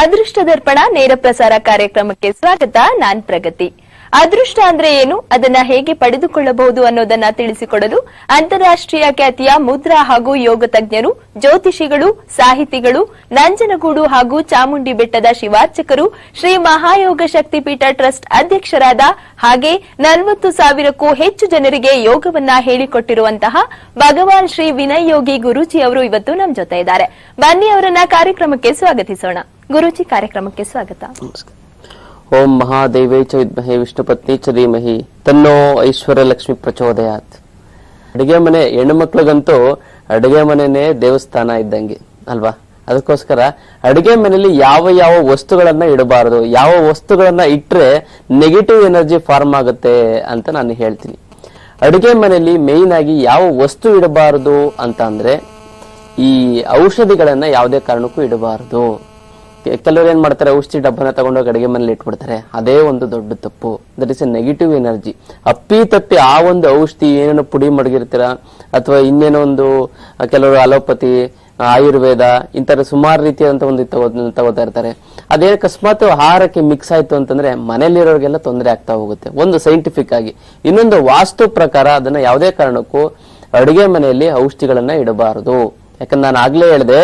ಅದೃಷ್ಟ ದರ್ಪಣ ನೇರ ಪ್ರಸಾರ ಕಾರ್ಯಕ್ರಮಕ್ಕೆ ಸ್ವಾಗತ ನಾನ್ ಪ್ರಗತಿ. ಅದೃಷ್ಟ ಅಂದ್ರೆ ಏನು? ಅದನ್ನ ಹೇಗೆ ಪಡೆದುಕೊಳ್ಳಬಹುದು ಅನ್ನೋದನ್ನ ತಿಳಿಸಿಕೊಡಲು ಅಂತಾರಾಷ್ಟ್ರೀಯ ಖ್ಯಾತಿಯ ಮುದ್ರಾ ಹಾಗೂ ಯೋಗ ತಜ್ಞರು, ಜ್ಯೋತಿಷಿಗಳು, ಸಾಹಿತಿಗಳು, ನಂಜನಗೂಡು ಹಾಗೂ ಚಾಮುಂಡಿ ಬೆಟ್ಟದ ಶಿವಾರ್ಚಕರು, ಶ್ರೀ ಮಹಾಯೋಗ ಶಕ್ತಿಪೀಠ ಟ್ರಸ್ಟ್ ಅಧ್ಯಕ್ಷರಾದ ಹಾಗೆ ನಲವತ್ತು ಸಾವಿರಕ್ಕೂ ಹೆಚ್ಚು ಜನರಿಗೆ ಯೋಗವನ್ನ ಹೇಳಿಕೊಟ್ಟಿರುವಂತಹ ಭಗವಾನ್ ಶ್ರೀ ವಿನಯ್ ಯೋಗಿ ಗುರೂಜಿ ಅವರು ಇವತ್ತು ನಮ್ಮ ಜೊತೆ ಇದ್ದಾರೆ. ಬನ್ನಿ ಅವರನ್ನ ಕಾರ್ಯಕ್ರಮಕ್ಕೆ ಸ್ವಾಗತಿಸೋಣ. ಗುರೂಜಿ, ಕಾರ್ಯಕ್ರಮಕ್ಕೆ ಸ್ವಾಗತ. ಓಂ ಮಹಾದೇವೇ ಚ ವಿದ್ಮಹೇ ವಿಷ್ಣುಪತ್ನಿ ಚ ಧೀಮಹಿ ತನ್ನೋ ಐಶ್ವರ್ಯ ಲಕ್ಷ್ಮಿ ಪ್ರಚೋದಯಾತ್. ಅಡುಗೆ ಮನೆ ಹೆಣ್ಣು ಮಕ್ಳಿಗಂತೂ ಅಡುಗೆ ಮನೆನೇ ದೇವಸ್ಥಾನ ಇದ್ದಂಗೆ, ಅಲ್ವಾ? ಅದಕ್ಕೋಸ್ಕರ ಅಡುಗೆ ಮನೆಯಲ್ಲಿ ಯಾವ ಯಾವ ವಸ್ತುಗಳನ್ನ ಇಡಬಾರದು, ಯಾವ ವಸ್ತುಗಳನ್ನ ಇಟ್ಟರೆ ನೆಗೆಟಿವ್ ಎನರ್ಜಿ ಫಾರ್ಮ್ ಆಗುತ್ತೆ ಅಂತ ನಾನು ಹೇಳ್ತೀನಿ. ಅಡುಗೆ ಮನೆಯಲ್ಲಿ ಮೇಯ್ನ್ ಆಗಿ ಯಾವ ವಸ್ತು ಇಡಬಾರದು ಅಂತ ಅಂದ್ರೆ ಈ ಔಷಧಿಗಳನ್ನ ಯಾವುದೇ ಕಾರಣಕ್ಕೂ ಇಡಬಾರದು. ಕೆಲವ್ರು ಏನ್ ಮಾಡ್ತಾರೆ, ಔಷಧಿ ಡಬ್ಬನ ತಗೊಂಡೋಗಿ ಅಡಿಗೆ ಮನೇಲಿ ಇಟ್ಬಿಡ್ತಾರೆ. ಅದೇ ಒಂದು ದೊಡ್ಡ ತಪ್ಪು. That is a negative energy ಅಪ್ಪಿ ತಪ್ಪಿ ಆ ಒಂದು ಔಷಧಿ ಏನೇನು ಪುಡಿ ಮಡಗಿರ್ತೀರ, ಅಥವಾ ಇನ್ನೇನೋ ಒಂದು ಕೆಲವರು ಅಲೋಪತಿ ಆಯುರ್ವೇದ ಇಂತರ ಸುಮಾರು ರೀತಿಯಾದಂತ ಒಂದು ತಗೋ ತಗೋತಾ ಇರ್ತಾರೆ. ಅದೇ ಅಕಸ್ಮಾತ್ ಆಹಾರಕ್ಕೆ ಮಿಕ್ಸ್ ಆಯ್ತು ಅಂತಂದ್ರೆ ಮನೇಲಿರೋರಿಗೆಲ್ಲ ತೊಂದರೆ ಆಗ್ತಾ ಹೋಗುತ್ತೆ. ಒಂದು ಸೈಂಟಿಫಿಕ್ ಆಗಿ. ಇನ್ನೊಂದು ವಾಸ್ತು ಪ್ರಕಾರ ಅದನ್ನ ಯಾವುದೇ ಕಾರಣಕ್ಕೂ ಅಡುಗೆ ಮನೆಯಲ್ಲಿ ಔಷಧಿಗಳನ್ನ ಇಡಬಾರದು. ಯಾಕಂದ್ರೆ ನಾನು ಆಗ್ಲೇ ಹೇಳಿದೆ,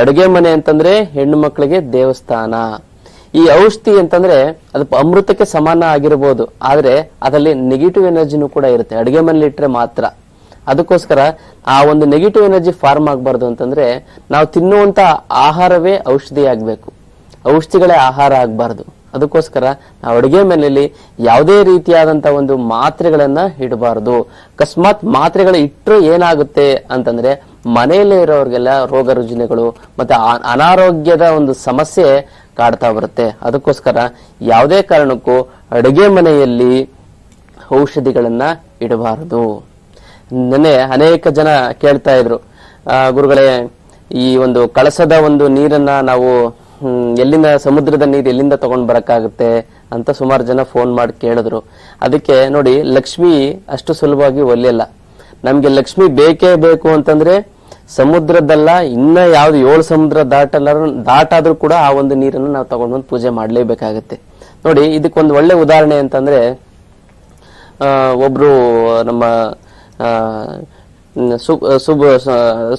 ಅಡುಗೆ ಮನೆ ಅಂತಂದ್ರೆ ಹೆಣ್ಣು ಮಕ್ಕಳಿಗೆ ದೇವಸ್ಥಾನ. ಈ ಔಷಧಿ ಅಂತಂದ್ರೆ ಅದು ಅಮೃತಕ್ಕೆ ಸಮಾನ ಆಗಿರ್ಬೋದು, ಆದ್ರೆ ಅದರಲ್ಲಿ ನೆಗೆಟಿವ್ ಎನರ್ಜಿನೂ ಕೂಡ ಇರುತ್ತೆ, ಅಡುಗೆ ಮನೇಲಿ ಇಟ್ಟರೆ ಮಾತ್ರ. ಅದಕ್ಕೋಸ್ಕರ ಆ ಒಂದು ನೆಗೆಟಿವ್ ಎನರ್ಜಿ ಫಾರ್ಮ್ ಆಗಬಾರ್ದು ಅಂತಂದ್ರೆ ನಾವು ತಿನ್ನುವಂತ ಆಹಾರವೇ ಔಷಧಿ ಆಗ್ಬೇಕು. ಔಷಧಿಗಳೇ ಆಹಾರ ಆಗಬಾರ್ದು. ಅದಕ್ಕೋಸ್ಕರ ನಾವು ಅಡುಗೆ ಮನೆಯಲ್ಲಿ ಯಾವುದೇ ರೀತಿಯಾದಂತ ಒಂದು ಮಾತ್ರೆಗಳನ್ನ ಇಡಬಾರದು. ಅಕಸ್ಮಾತ್ ಮಾತ್ರೆಗಳು ಇಟ್ಟರೆ ಏನಾಗುತ್ತೆ ಅಂತಂದ್ರೆ ಮನೆಯಲ್ಲೇ ಇರೋರಿಗೆಲ್ಲ ರೋಗ ರುಜಿನಗಳು ಮತ್ತೆ ಅನಾರೋಗ್ಯದ ಒಂದು ಸಮಸ್ಯೆ ಕಾಡ್ತಾ ಬರುತ್ತೆ. ಅದಕ್ಕೋಸ್ಕರ ಯಾವುದೇ ಕಾರಣಕ್ಕೂ ಅಡುಗೆ ಮನೆಯಲ್ಲಿ ಔಷಧಿಗಳನ್ನ ಇಡಬಾರದು. ನೆನ್ನೆ ಅನೇಕ ಜನ ಕೇಳ್ತಾ ಇದ್ರು. ಗುರುಗಳೇ, ಈ ಒಂದು ಕಳಸದ ಒಂದು ನೀರನ್ನ ನಾವು ಎಲ್ಲಿಂದ, ಸಮುದ್ರದ ನೀರು ಎಲ್ಲಿಂದ ತಗೊಂಡ್ ಬರಕ್ಕಾಗುತ್ತೆ ಅಂತ ಸುಮಾರು ಜನ ಫೋನ್ ಮಾಡಿ ಕೇಳಿದ್ರು. ಅದಕ್ಕೆ ನೋಡಿ, ಲಕ್ಷ್ಮಿ ಅಷ್ಟು ಸುಲಭವಾಗಿ ಒಲಿಯಲ್ಲ. ನಮ್ಗೆ ಲಕ್ಷ್ಮಿ ಬೇಕೇ ಬೇಕು ಅಂತಂದ್ರೆ ಸಮುದ್ರದಲ್ಲ, ಇನ್ನ ಯಾವ್ದು ಏಳು ಸಮುದ್ರ ದಾಟಲ್ಲ ದಾಟಾದ್ರೂ ಕೂಡ ಆ ಒಂದು ನೀರನ್ನು ನಾವು ತಗೊಂಡ್ ಬಂದು ಪೂಜೆ ಮಾಡಲೇಬೇಕಾಗತ್ತೆ. ನೋಡಿ, ಇದಕ್ಕೊಂದು ಒಳ್ಳೆ ಉದಾಹರಣೆ ಅಂತಂದ್ರೆ ಒಬ್ರು ನಮ್ಮ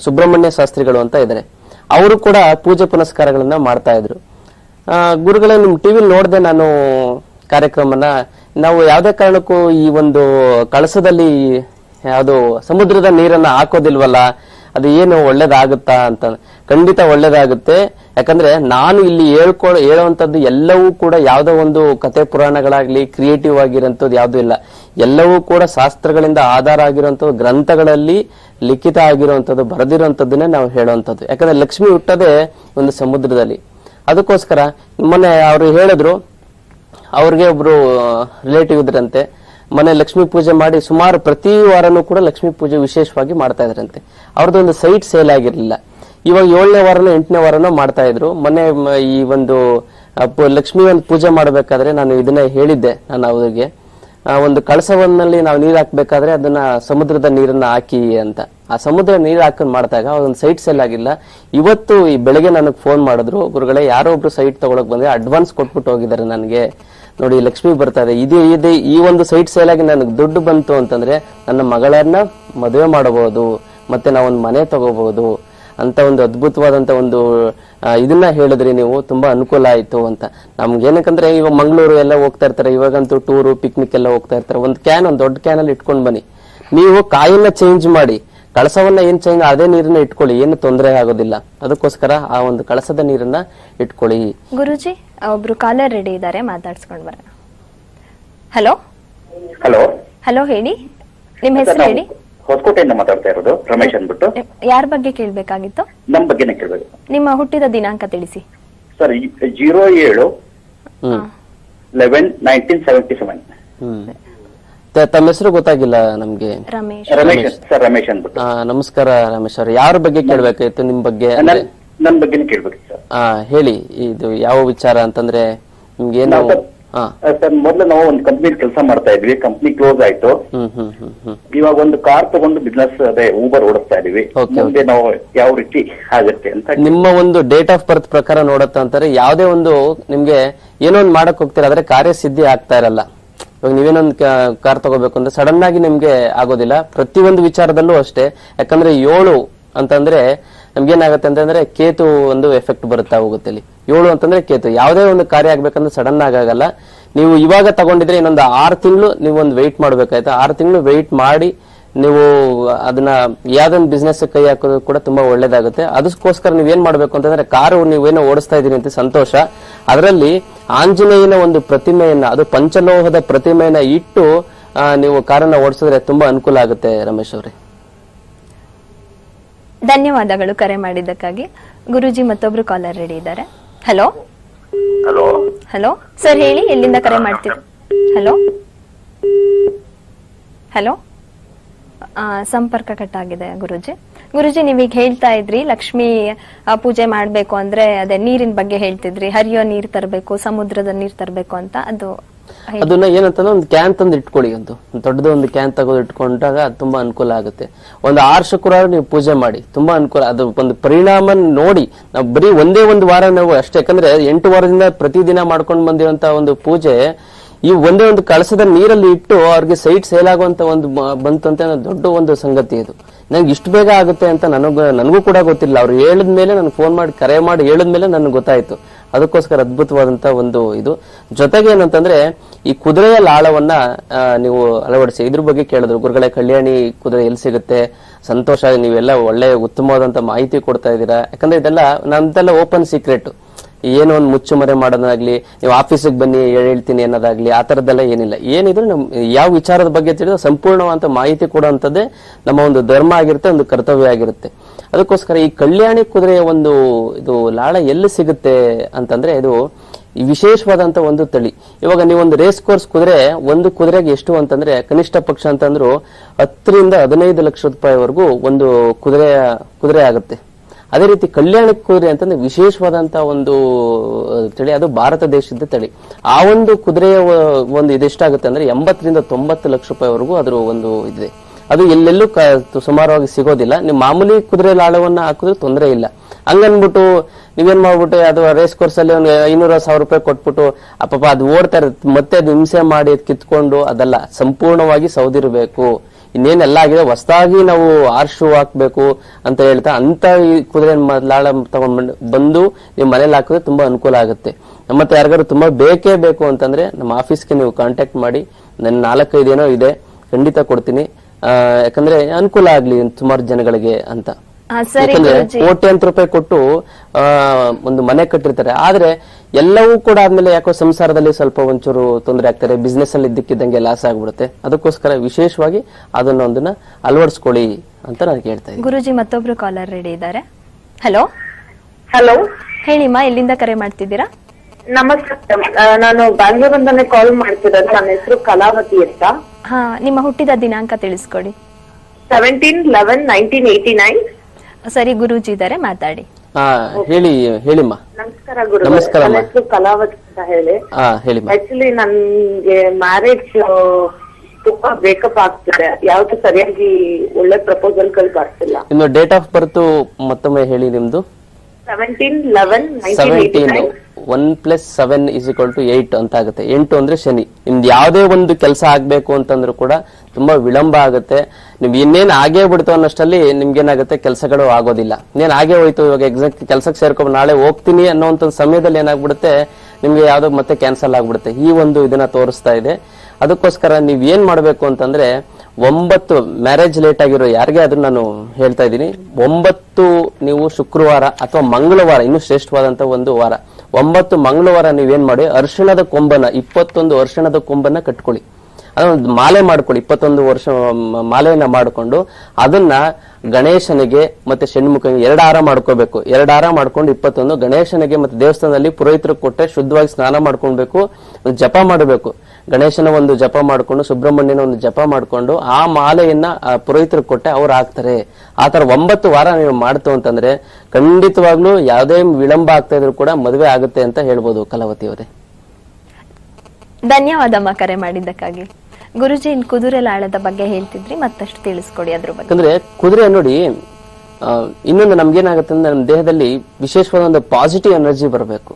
ಸುಬ್ರಹ್ಮಣ್ಯ ಶಾಸ್ತ್ರಿಗಳು ಅಂತ ಇದ್ದಾರೆ ಅವರು ಕೂಡ ಪೂಜೆ ಪುನಸ್ಕಾರಗಳನ್ನ ಮಾಡ್ತಾ ಇದ್ರು. ಗುರುಗಳೇ, ನಿಮ್ ಟಿವಿ ನೋಡ್ದೆ ನಾನು ಕಾರ್ಯಕ್ರಮನ. ನಾವು ಯಾವುದೇ ಕಾರಣಕ್ಕೂ ಈ ಒಂದು ಕಳಸದಲ್ಲಿ ಯಾವುದು ಸಮುದ್ರದ ನೀರನ್ನ ಹಾಕೋದಿಲ್ವಲ್ಲ ಅದು ಏನು ಒಳ್ಳೇದಾಗುತ್ತಾ ಅಂತ. ಖಂಡಿತ ಒಳ್ಳೇದಾಗುತ್ತೆ. ಯಾಕಂದ್ರೆ ನಾನು ಇಲ್ಲಿ ಹೇಳ್ಕೊ ಹೇಳುವಂತದ್ದು ಎಲ್ಲವೂ ಕೂಡ ಯಾವುದೋ ಒಂದು ಕತೆ ಪುರಾಣಗಳಾಗ್ಲಿ ಕ್ರಿಯೇಟಿವ್ ಆಗಿರೋಂಥದ್ದು ಯಾವುದೂ ಇಲ್ಲ. ಎಲ್ಲವೂ ಕೂಡ ಶಾಸ್ತ್ರಗಳಿಂದ ಆಧಾರ ಆಗಿರುವಂತದ್ದು ಗ್ರಂಥಗಳಲ್ಲಿ ಲಿಖಿತ ಆಗಿರುವಂಥದ್ದು ಬರೆದಿರುವಂತದ್ದನ್ನೇ ನಾವು ಹೇಳುವಂಥದ್ದು. ಯಾಕಂದ್ರೆ ಲಕ್ಷ್ಮಿ ಹುಟ್ಟದೆ ಒಂದು ಸಮುದ್ರದಲ್ಲಿ. ಅದಕ್ಕೋಸ್ಕರ ಮೊನ್ನೆ ಅವರು ಹೇಳಿದ್ರು, ಅವ್ರಿಗೆ ಒಬ್ರು ರಿಲೇಟಿವ್ ಇದ್ರಂತೆ. ಮನೆ ಲಕ್ಷ್ಮೀ ಪೂಜೆ ಮಾಡಿ ಸುಮಾರು ಪ್ರತಿ ವಾರನೂ ಕೂಡ ಲಕ್ಷ್ಮೀ ಪೂಜೆ ವಿಶೇಷವಾಗಿ ಮಾಡ್ತಾ ಇದ್ರಂತೆ. ಅವ್ರದ್ದೊಂದು ಸೈಟ್ ಸೇಲ್ ಆಗಿರಲಿಲ್ಲ. ಇವಾಗ ಏಳನೇ ವಾರನೋ ಎಂಟನೇ ವಾರನೋ ಮಾಡ್ತಾ ಇದ್ರು. ಮೊನ್ನೆ ಮ- ಈ ಒಂದು ಲಕ್ಷ್ಮೀ ಒಂದು ಪೂಜೆ ಮಾಡಬೇಕಾದ್ರೆ ನಾನು ಇದನ್ನ ಹೇಳಿದ್ದೆ ನಾನು ಅವ್ರಿಗೆ. ಒಂದು ಕಳಸವನ್ನಲ್ಲಿ ನಾವು ನೀರು ಹಾಕ್ಬೇಕಾದ್ರೆ ಅದನ್ನ ಸಮುದ್ರದ ನೀರನ್ನ ಹಾಕಿ ಅಂತ. ಆ ಸಮುದ್ರ ನೀರು ಹಾಕೊಂಡ್ ಮಾಡಿದಾಗ ಒಂದು ಸೈಟ್ ಸೆಲ್ ಆಗಿಲ್ಲ. ಇವತ್ತು ಈ ಬೆಳಗ್ಗೆ ನನಗೆ ಫೋನ್ ಮಾಡಿದ್ರು, ಗುರುಗಳೇ, ಯಾರೋ ಒಬ್ರು ಸೈಟ್ ತಗೊಳಕ್ ಬಂದ್ರೆ ಅಡ್ವಾನ್ಸ್ ಕೊಟ್ಬಿಟ್ಟು ಹೋಗಿದ್ದಾರೆ ನನಗೆ. ನೋಡಿ, ಲಕ್ಷ್ಮಿ ಬರ್ತಾ ಇದೆ. ಇದು, ಇದೆ, ಈ ಒಂದು ಸೈಟ್ ಸೇಲ್ ಆಗಿ ನನಗೆ ದುಡ್ಡು ಬಂತು ಅಂತಂದ್ರೆ ನನ್ನ ಮಗಳನ್ನ ಮದುವೆ ಮಾಡಬಹುದು, ಮತ್ತೆ ನಾವೊಂದು ಮನೆ ತಗೋಬಹುದು ಅಂತ ಒಂದು ಅದ್ಭುತವಾದಂತ ಒಂದು ಇದನ್ನ ಹೇಳಿದ್ರಿ ನೀವು. ತುಂಬಾ ಅನುಕೂಲ ಆಯ್ತು ಅಂತ. ನಮ್ಗೆ ಏನಕ್ಕಂದ್ರೆ ಇವಾಗ ಮಂಗಳೂರು ಎಲ್ಲ ಹೋಗ್ತಾ ಇರ್ತಾರೆ. ಇವಾಗಂತೂ ಟೂರು ಪಿಕ್ನಿಕ್ ಎಲ್ಲ ಹೋಗ್ತಾ ಇರ್ತಾರೆ. ಒಂದು ಕ್ಯಾನ್ ಒಂದು ದೊಡ್ಡ ಕ್ಯಾನ್ ಅಲ್ಲಿ ಇಟ್ಕೊಂಡ್ ಬನ್ನಿ. ನೀವು ಕಾಯಿನ ಚೇಂಜ್ ಮಾಡಿ. ಕಳಸವನ್ನ ಏನ್ ಚೇಂಜ್ ಅದೇ ನೀರನ್ನ ಇಟ್ಕೊಳ್ಳಿ ಏನು ತೊಂದರೆ ಆಗೋದಿಲ್ಲ. ಅದಕ್ಕೋಸ್ಕರ ಆ ಒಂದು ಕಳಸದ ನೀರನ್ನ ಇಟ್ಕೊಳ್ಳಿ. ಗುರುಜಿ ಒಬ್ರು ಕಾಲರ್ ರೆಡಿ ಇದ್ದಾರೆ ಮಾತಾಡ್ಸ್ಕೊಂಡ್ ಬರೋಣ. ಹಲೋ? ಹಲೋ? ಹಲೋ ಹೇಳಿ. ನಿಮ್ ಹೆಸರು ಹೇಳಿ? ಹೊಸಕೋಟೆಯಿಂದ ಮಾತಾಡ್ತಾ ಇರೋದು ರಮೇಶ್ ಅಂದ್ಬಿಟ್ಟು. ಯಾರ ಬಗ್ಗೆ ಕೇಳ್ಬೇಕಾಗಿತ್ತು? ನಮ್ ಬಗ್ಗೆನೇ ಕೇಳ್ಬೇಕು. ನಿಮ್ಮ ಹುಟ್ಟಿದ ದಿನಾಂಕ ತಿಳಿಸಿ. ಸರ್ ಜೀರೋ ಏಳು ಲೆವೆನ್ ನೈನ್ಟೀನ್ ಸೆವೆಂಟಿ ಸೆವೆನ್. ತಮ್ಮ ಹೆಸರು ಗೊತ್ತಾಗಿಲ್ಲ ನಮ್ಗೆ. ರಮೇಶ್. ರಮೇಶ್ ಸರ್ ರಮೇಶ್ ಅಂದ್ಬಿಟ್ಟು. ಆ, ನಮಸ್ಕಾರ ರಮೇಶ್ ಅವ್ರ. ಯಾರ ಬಗ್ಗೆ ಕೇಳ್ಬೇಕಾಯ್ತು ನಿಮ್ ಬಗ್ಗೆ? ನನ್ ನನ್ ಬಗ್ಗೆನೇ ಕೇಳ್ಬೇಕು ಸರ್. ಆ ಹೇಳಿ. ಇದು ಯಾವ ವಿಚಾರ ಅಂತಂದ್ರೆ ನಿಮ್ಗೆ ಏನು ನಾವು ಸರ್ ಮೊದಲು ನಾವು ಒಂದು ಕಂಪ್ನಿ ಕೆಲಸ ಮಾಡ್ತಾ ಇದ್ವಿ. ಕಂಪ್ನಿ ಕ್ಲೋಸ್ ಆಯ್ತು. ಹ್ಮ್ ಹ್ಮ್ ಹ್ಮ್ ಹ್ಮ್. ಇವಾಗ ಒಂದು ಕಾರ್ ತಗೊಂಡು ಬಿಸ್ನೆಸ್ ಅದೇ ಊಬರ್ ಓಡಿಸ್ತಾ ಇದೀವಿ. Okay, ಮುಂದೆ ನಾವು ಯಾವ ರೀತಿ ಆಗುತ್ತೆ ಅಂತ ನಿಮ್ಮ ಒಂದು ಡೇಟ್ ಆಫ್ ಬರ್ತ್ ಪ್ರಕಾರ ನೋಡತ್ತ ಅಂತಾರೆ. ಯಾವುದೇ ಒಂದು ನಿಮ್ಗೆ ಏನೋ ಒಂದು ಮಾಡಕ್ ಹೋಗ್ತೀರಾ ಆದ್ರೆ ಕಾರ್ಯಸಿದ್ಧಿ ಆಗ್ತಾ ಇರಲ್ಲ. ಇವಾಗ ನೀವೇನೊಂದು ಕಾರ್ ತಗೋಬೇಕು ಅಂದ್ರೆ ಸಡನ್ ಆಗಿ ನಿಮ್ಗೆ ಆಗೋದಿಲ್ಲ. ಪ್ರತಿಯೊಂದು ವಿಚಾರದಲ್ಲೂ ಅಷ್ಟೇ. ಯಾಕಂದ್ರೆ ಏಳು ಅಂತಂದ್ರೆ ನಮ್ಗೇನಾಗತ್ತೆ ಅಂತಂದ್ರೆ ಕೇತು ಒಂದು ಎಫೆಕ್ಟ್ ಬರುತ್ತಾ ಹೋಗುತ್ತೆ ಇಲ್ಲಿ. ಏಳು ಅಂತಂದ್ರೆ ಕೇತು. ಯಾವುದೇ ಒಂದು ಕಾರ್ಯ ಆಗ್ಬೇಕಂದ್ರೆ ಸಡನ್ ಆಗಾಗಲ್ಲ ನೀವು ಇವಾಗ ತಗೊಂಡಿದ್ರೆ ಇನ್ನೊಂದು ಆರು ತಿಂಗಳು ನೀವು ಒಂದು ವೆಯ್ಟ್ ಮಾಡ್ಬೇಕಾಯ್ತಾ. ಆರು ತಿಂಗಳು ವೆಯ್ಟ್ ಮಾಡಿ ನೀವು ಅದನ್ನ ಯಾವ್ದೊಂದು ಬಿಸ್ನೆಸ್ ಕೈ ಹಾಕೋದು ಕೂಡ ತುಂಬಾ ಒಳ್ಳೇದಾಗುತ್ತೆ. ಅದಕ್ಕೋಸ್ಕರ ನೀವ್ ಏನ್ ಮಾಡ್ಬೇಕು ಅಂತಂದ್ರೆ ಕಾರು ನೀವೇನೋ ಓಡಿಸ್ತಾ ಇದೀನಿ ಅಂತ ಸಂತೋಷ. ಅದರಲ್ಲಿ ಆಂಜನೇಯನ ಒಂದು ಪ್ರತಿಮೆಯನ್ನ ಅದು ಪಂಚಲೋಹದ ಪ್ರತಿಮೆಯನ್ನ ಇಟ್ಟು ಆ, ನೀವು ಕಾರನ್ನ ಓಡಿಸಿದ್ರೆ ತುಂಬಾ ಅನುಕೂಲ ಆಗುತ್ತೆ ರಮೇಶ್ ಅವರೇ. ಧನ್ಯವಾದಗಳು ಕರೆ ಮಾಡಿದ್ದಕ್ಕಾಗಿ. ಗುರುಜಿ ಮತ್ತೊಬ್ರು ಕಾಲರ್ ರೆಡಿ ಇದ್ದಾರೆ. ಹಲೋ ಹಲೋ ಹಲೋ ಸರ್ ಹೇಳಿ ಎಲ್ಲಿಂದ ಕರೆ ಮಾಡ್ತೀರಿ? ಹಲೋ ಹಲೋ ಸಂಪರ್ಕ ಕಟ್ ಆಗಿದೆ ಗುರುಜಿ. ಗುರುಜಿ, ನೀವೀಗ ಹೇಳ್ತಾ ಇದ್ರಿ, ಲಕ್ಷ್ಮಿ ಪೂಜೆ ಮಾಡ್ಬೇಕು ಅಂದ್ರೆ ಅದೇ ನೀರಿನ ಬಗ್ಗೆ ಹೇಳ್ತಿದ್ರಿ. ಹರಿಯೋ ನೀರ್ ತರಬೇಕು, ಸಮುದ್ರದ ನೀರ್ ತರಬೇಕು ಅಂತ ಅದು. ಅದನ್ನ ಏನಂತಂದ್ರೆ ಒಂದು ಕ್ಯಾನ್ ತಂದು ಇಟ್ಕೊಳ್ಳಿ ಒಂದು. ದೊಡ್ಡದು ಒಂದು ಕ್ಯಾನ್ ತಗೋದು ಇಟ್ಕೊಂಡಾಗ ತುಂಬಾ ಅನುಕೂಲ ಆಗುತ್ತೆ. ಒಂದು ಆರು ಶುಕ್ರವಾರ ನೀವು ಪೂಜೆ ಮಾಡಿ. ತುಂಬಾ ಅನುಕೂಲ. ಅದು ಒಂದು ಪರಿಣಾಮ ನೋಡಿ. ನಾವು ಬರೀ ಒಂದೇ ಒಂದು ವಾರ ನಾವು ಅಷ್ಟೇ. ಯಾಕಂದ್ರೆ ಎಂಟು ವಾರದಿಂದ ಪ್ರತಿದಿನ ಮಾಡ್ಕೊಂಡು ಬಂದಿರುವಂತ ಒಂದು ಪೂಜೆ ಈ ಒಂದೇ ಒಂದು ಕಳಸದ ನೀರಲ್ಲಿ ಇಟ್ಟು ಅವ್ರಿಗೆ ಸೈಟ್ ಸೇಲ್ ಆಗುವಂತ ಒಂದು ಬಂತಂತ ಬಂತು ದೊಡ್ಡ ಒಂದು ಸಂಗತಿ ಇದು. ನಂಗೆ ಇಷ್ಟು ಬೇಗ ಆಗುತ್ತೆ ಅಂತ ನನಗೂ ನನಗೂ ಕೂಡ ಗೊತ್ತಿಲ್ಲ. ಅವ್ರು ಹೇಳಿದ್ಮೇಲೆ ನನಗೆ ಫೋನ್ ಮಾಡಿ, ಕರೆ ಮಾಡಿ ಹೇಳಿದ್ಮೇಲೆ ನನಗೆ ಗೊತ್ತಾಯ್ತು. ಅದಕ್ಕೋಸ್ಕರ ಅದ್ಭುತವಾದಂತ ಒಂದು ಇದು. ಜೊತೆಗೆ ಏನಂತಂದ್ರೆ, ಈ ಕುದುರೆಯ ಲಾಳವನ್ನ ನೀವು ಅಳವಡಿಸಿ, ಇದ್ರ ಬಗ್ಗೆ ಕೇಳಿದ್ರು. ಗುರುಗಳೇ, ಕಲ್ಯಾಣಿ ಕುದುರೆ ಎಲ್ಲಿ ಸಿಗುತ್ತೆ? ಸಂತೋಷ, ನೀವೆಲ್ಲ ಒಳ್ಳೆ ಉತ್ತಮವಾದಂತ ಮಾಹಿತಿ ಕೊಡ್ತಾ ಇದ್ದೀರಾ? ಯಾಕಂದ್ರೆ ಇದೆಲ್ಲ ನಮ್ದೆಲ್ಲ ಓಪನ್ ಸೀಕ್ರೆಟ್. ಏನೋ ಒಂದು ಮುಚ್ಚುಮರೆ ಮಾಡೋದಾಗ್ಲಿ, ನೀವು ಆಫೀಸಿಗೆ ಬನ್ನಿ ಹೇಳ್ತೀನಿ ಅನ್ನೋದಾಗ್ಲಿ, ಆ ಥರದ್ದೆಲ್ಲ ಏನಿಲ್ಲ. ಏನಿದ್ರು ನಮ್ ಯಾವ ವಿಚಾರದ ಬಗ್ಗೆ ತಿಳಿದು ಸಂಪೂರ್ಣವಾದ ಮಾಹಿತಿ ಕೊಡುವಂಥದ್ದೇ ನಮ್ಮ ಒಂದು ಧರ್ಮ ಆಗಿರುತ್ತೆ, ಒಂದು ಕರ್ತವ್ಯ ಆಗಿರುತ್ತೆ. ಅದಕ್ಕೋಸ್ಕರ ಈ ಕಲ್ಯಾಣಿ ಕುದುರೆಯ ಒಂದು ಇದು ಲಾಳ ಎಲ್ಲಿ ಸಿಗುತ್ತೆ ಅಂತಂದ್ರೆ ಇದು ವಿಶೇಷವಾದಂತ ಒಂದು ತಳಿ. ಇವಾಗ ಒಂದು ರೇಸ್ ಕೋರ್ಸ್ ಕುದುರೆ, ಒಂದು ಕುದುರೆಗೆ ಎಷ್ಟು ಅಂತಂದ್ರೆ ಕನಿಷ್ಠ ಪಕ್ಷ ಅಂತಂದ್ರು ಹತ್ತರಿಂದ ಹದಿನೈದು ಲಕ್ಷ ರೂಪಾಯಿವರೆಗೂ ಒಂದು ಕುದುರೆ ಕುದುರೆ ಆಗುತ್ತೆ. ಅದೇ ರೀತಿ ಕಲ್ಯಾಣಕ್ಕೆ ಕುದುರೆ ಅಂತಂದ್ರೆ ವಿಶೇಷವಾದಂತ ಒಂದು ತಳಿ, ಅದು ಭಾರತ ದೇಶದ ತಳಿ. ಆ ಒಂದು ಕುದುರೆಯ ಒಂದು ಇದೆಷ್ಟಾಗುತ್ತೆ ಅಂದ್ರೆ ಎಂಬತ್ತರಿಂದ ತೊಂಬತ್ತು ಲಕ್ಷ ರೂಪಾಯಿವರೆಗೂ ಅದರ ಒಂದು ಇದೆ ಅದು ಎಲ್ಲೆಲ್ಲೂ ಸುಮಾರವಾಗಿ ಸಿಗೋದಿಲ್ಲ. ನೀವು ಮಾಮೂಲಿ ಕುದುರೆ ಲಾಳವನ್ನ ಹಾಕಿದ್ರೆ ತೊಂದರೆ ಇಲ್ಲ. ಹಂಗನ್ಬಿಟ್ಟು ನೀವೇನ್ ಮಾಡ್ಬಿಟ್ಟು ಅದು ರೇಸ್ ಕೋರ್ಸ್ ಅಲ್ಲಿ ಒಂದು ಐನೂರ, ಸಾವಿರ ರೂಪಾಯಿ ಕೊಟ್ಬಿಟ್ಟು, ಅಪ್ಪಪ್ಪ ಅದು ಓಡ್ತಾ ಮತ್ತೆ ಅದು ಹಿಂಸೆ ಮಾಡಿ ಕಿತ್ಕೊಂಡು ಅದಲ್ಲ, ಸಂಪೂರ್ಣವಾಗಿ ಸೌದಿರ್ಬೇಕು. ಇನ್ನೇನೆಲ್ಲ ಆಗಿದೆ? ಹೊಸದಾಗಿ ನಾವು ಆರ್ ಶೂ ಹಾಕ್ಬೇಕು ಅಂತ ಹೇಳ್ತಾ ಅಂತ ಈ ಕುದುರೆ ಲಾಳ ತಗೊಂಡ್ ಬಂದು ನೀವು ಮನೇಲಿ ಹಾಕಿದ್ರೆ ತುಂಬಾ ಅನುಕೂಲ ಆಗುತ್ತೆ. ಮತ್ತೆ ಯಾರಿಗಾದ್ರು ತುಂಬಾ ಬೇಕೇ ಬೇಕು ಅಂತಂದ್ರೆ ನಮ್ಮ ಆಫೀಸ್ಗೆ ನೀವು ಕಾಂಟ್ಯಾಕ್ಟ್ ಮಾಡಿ. ನನ್ನ ನಾಲ್ಕೈದೇನೋ ಇದೆ, ಖಂಡಿತ ಕೊಡ್ತೀನಿ. ಯಾಕಂದ್ರೆ ಅನುಕೂಲ ಆಗ್ಲಿ, ಸುಮಾರು ಜನಗಳಿಗೆ ಅಂತ. ಯಾಕಂದ್ರೆ ಕೋಟ್ಯಾಂತರ ರೂಪಾಯಿ ಕೊಟ್ಟು ಆ, ಒಂದು ಮನೆ ಕಟ್ಟಿರ್ತಾರೆ. ಆದ್ರೆ ಎಲ್ಲವೂ ಕೂಡ ಆದ್ಮೇಲೆ ಯಾಕೋ ಸಂಸಾರದಲ್ಲಿ ಸ್ವಲ್ಪ ಒಂಚೂರು ತೊಂದರೆ ಆಗ್ತಾರೆ ಬಿಸ್ನೆಸ್ ಅಲ್ಲಿ ಇದ್ದಕ್ಕಿದ್ದಂಗೆ ಲಾಸ್ ಆಗ್ಬಿಡುತ್ತೆ. ಅದಕ್ಕೋಸ್ಕರ ವಿಶೇಷವಾಗಿ ಅದನ್ನ ಒಂದನ್ನ ಅಳವಡಿಸ್ಕೊಳ್ಳಿ ಅಂತ ನಾನು ಕೇಳ್ತಾ ಇದ್ದೀನಿ. ಗುರುಜಿ ಮತ್ತೊಬ್ರು ಕಾಲರ್ ರೆಡಿ ಇದ್ದಾರೆ? ಹಲೋ ಹಲೋ ಹೇಳಿಮ್ಮ ಎಲ್ಲಿಂದ ಕರೆ ಮಾಡ್ತಿದ್ದೀರಾ? ನಮಸ್ತೆ ನಾನು ಬ್ಯಾಂಗ್ಳೂರಿಂದಾನೆ ಕಾಲ್ ಮಾಡ್ತಿರೋದು. ನನ್ನ ಹೆಸರು ಕಲಾವತಿ ಅಂತ. ಹಾ ನಿಮ್ಮ ಹುಟ್ಟಿದ ದಿನಾಂಕ ತಿಳಿಸ್ಕೊಡಿ. Seventeen eleven nineteen eighty nine ಸರಿ ಗುರುಜಿ ಇದಾರೆ ಮಾತಾಡಿ. ಹಾ ಹೇಳಿ ಹೇಳಿಮ್ಮ. ನಮಸ್ಕಾರ ಗುರು ನಮಸ್ಕಾರ ನನ್ನ. ಹೆಸರು ಕಲಾವತಿ ಅಂತ ಹೇಳಿ. ಹಾ ಹೇಳಿಮ್ಮ ಆಕ್ಚುಲಿ ನನ್ಗೆ ಮ್ಯಾರೇಜ್ ತುಂಬಾ ಬ್ರೇಕಪ್ ಆಗ್ತಿದೆ. ಯಾವ್ದು ಸರಿಯಾಗಿ ಒಳ್ಳೆ ಪ್ರಪೋಸಲ್ಗಳು ಬರ್ತಿಲ್ಲ. ಇನ್ನು ಡೇಟ್ ಆಫ್ ಬರ್ತ್ ಮತ್ತೊಮ್ಮೆ ಹೇಳಿ ನಿಮ್ದು. Seventeen eleven seventeen one plus seven is equal to eight ಅಂತ ಆಗುತ್ತೆ ಎಂಟು ಅಂದ್ರೆ ಶನಿ. ನಿಮ್ದು ಯಾವುದೇ ಒಂದು ಕೆಲಸ ಆಗಬೇಕು ಅಂತಂದ್ರೂ ಕೂಡ ತುಂಬಾ ವಿಳಂಬ ಆಗುತ್ತೆ. ನೀವು ಇನ್ನೇನು ಆಗೇ ಬಿಡ್ತು ಅನ್ನೋಷ್ಟರಲ್ಲಿ ನಿಮ್ಗೇನಾಗುತ್ತೆ ಕೆಲಸಗಳು ಆಗೋದಿಲ್ಲ. ಇನ್ನೇನು ಆಗೇ ಹೋಯ್ತು, ಇವಾಗ ಎಕ್ಸಾಕ್ಟ್ ಕೆಲಸಕ್ಕೆ ಸೇರ್ಕೊಂಡು ನಾಳೆ ಹೋಗ್ತೀನಿ ಅನ್ನೋಂಥ ಸಮಯದಲ್ಲಿ ಏನಾಗ್ಬಿಡುತ್ತೆ, ನಿಮ್ಗೆ ಯಾವುದೋ ಮತ್ತೆ ಕ್ಯಾನ್ಸಲ್ ಆಗ್ಬಿಡುತ್ತೆ. ಈ ಒಂದು ಇದನ್ನ ತೋರಿಸ್ತಾ ಇದೆ. ಅದಕ್ಕೋಸ್ಕರ ನೀವು ಏನ್ ಮಾಡಬೇಕು ಅಂತಂದ್ರೆ ಒಂಬತ್ತು ಮ್ಯಾರೇಜ್ ಲೇಟ್ ಆಗಿರೋ ಯಾರಿಗೆ ಅದನ್ನ ನಾನು ಹೇಳ್ತಾ ಇದ್ದೀನಿ. ಒಂಬತ್ತು ನೀವು ಶುಕ್ರವಾರ ಅಥವಾ ಮಂಗಳವಾರ, ಇನ್ನು ಶ್ರೇಷ್ಠವಾದಂತ ಒಂದು ವಾರ. ಒಂಬತ್ತು ಮಂಗಳವಾರ ನೀವೇನ್ ಮಾಡಿ, ಅರ್ಶಿಣದ ಕೊಂಬನ ಇಪ್ಪತ್ತೊಂದು ಅರ್ಶಿಣದ ಕೊಂಬನ್ನ ಕಟ್ಕೊಳ್ಳಿ. ಅದೊಂದು ಮಾಲೆ ಮಾಡ್ಕೊಳ್ಳಿ, ಇಪ್ಪತ್ತೊಂದು ವರ್ಷ ಮಾಲೆಯನ್ನ ಮಾಡಿಕೊಂಡು, ಅದನ್ನ ಗಣೇಶನಿಗೆ ಮತ್ತೆ ಷಣ್ಮುಖನಿಗೆ ಎರಡು ಹಾರ ಮಾಡ್ಕೋಬೇಕು. ಎರಡು ಹಾರ ಮಾಡ್ಕೊಂಡು ಇಪ್ಪತ್ತೊಂದು ಗಣೇಶನಿಗೆ ಮತ್ತೆ ದೇವಸ್ಥಾನದಲ್ಲಿ ಪುರೋಹಿತರು ಕೊಟ್ಟೆ ಶುದ್ಧವಾಗಿ ಸ್ನಾನ ಮಾಡ್ಕೊಳ್ಬೇಕು ಜಪ ಮಾಡಬೇಕು. ಗಣೇಶನ ಒಂದು ಜಪ ಮಾಡ್ಕೊಂಡು ಸುಬ್ರಹ್ಮಣ್ಯನ ಒಂದು ಜಪ ಮಾಡ್ಕೊಂಡು ಆ ಮಾಲೆಯನ್ನ ಪುರೋಹಿತರು ಕೊಟ್ಟೆ ಅವ್ರು ಹಾಕ್ತಾರೆ. ಆ ತರ ಒಂಬತ್ತು ವಾರ ನೀವು ಮಾಡ್ತು ಅಂತಂದ್ರೆ ಖಂಡಿತವಾಗ್ಲೂ ಯಾವುದೇ ವಿಳಂಬ ಆಗ್ತಾ ಇದ್ರು ಕೂಡ ಮದುವೆ ಆಗುತ್ತೆ ಅಂತ ಹೇಳ್ಬೋದು ಕಲಾವತಿ ಅವರೇ ಧನ್ಯವಾದಮ್ಮ ಕರೆ ಮಾಡಿದ್ದಕ್ಕಾಗಿ. ಗುರುಜಿ ಇನ್ ಕುದುರೆ ಲಾಳದ ಬಗ್ಗೆ ಹೇಳ್ತಿದ್ರಿ ಮತ್ತಷ್ಟು ತಿಳಿಸ್ಕೊಡಿ ಅದ್ರ ಬಗ್ಗೆ. ಅಂದ್ರೆ ಕುದುರೆ ನೋಡಿ ಇನ್ನೊಂದು ಇನ್ನೊಂದು ನಮ್ಗೇನಾಗುತ್ತೆ ಅಂದ್ರೆ ನಮ್ಮ ದೇಹದಲ್ಲಿ ವಿಶೇಷವಾದ ಒಂದು ಪಾಸಿಟಿವ್ ಎನರ್ಜಿ ಬರಬೇಕು.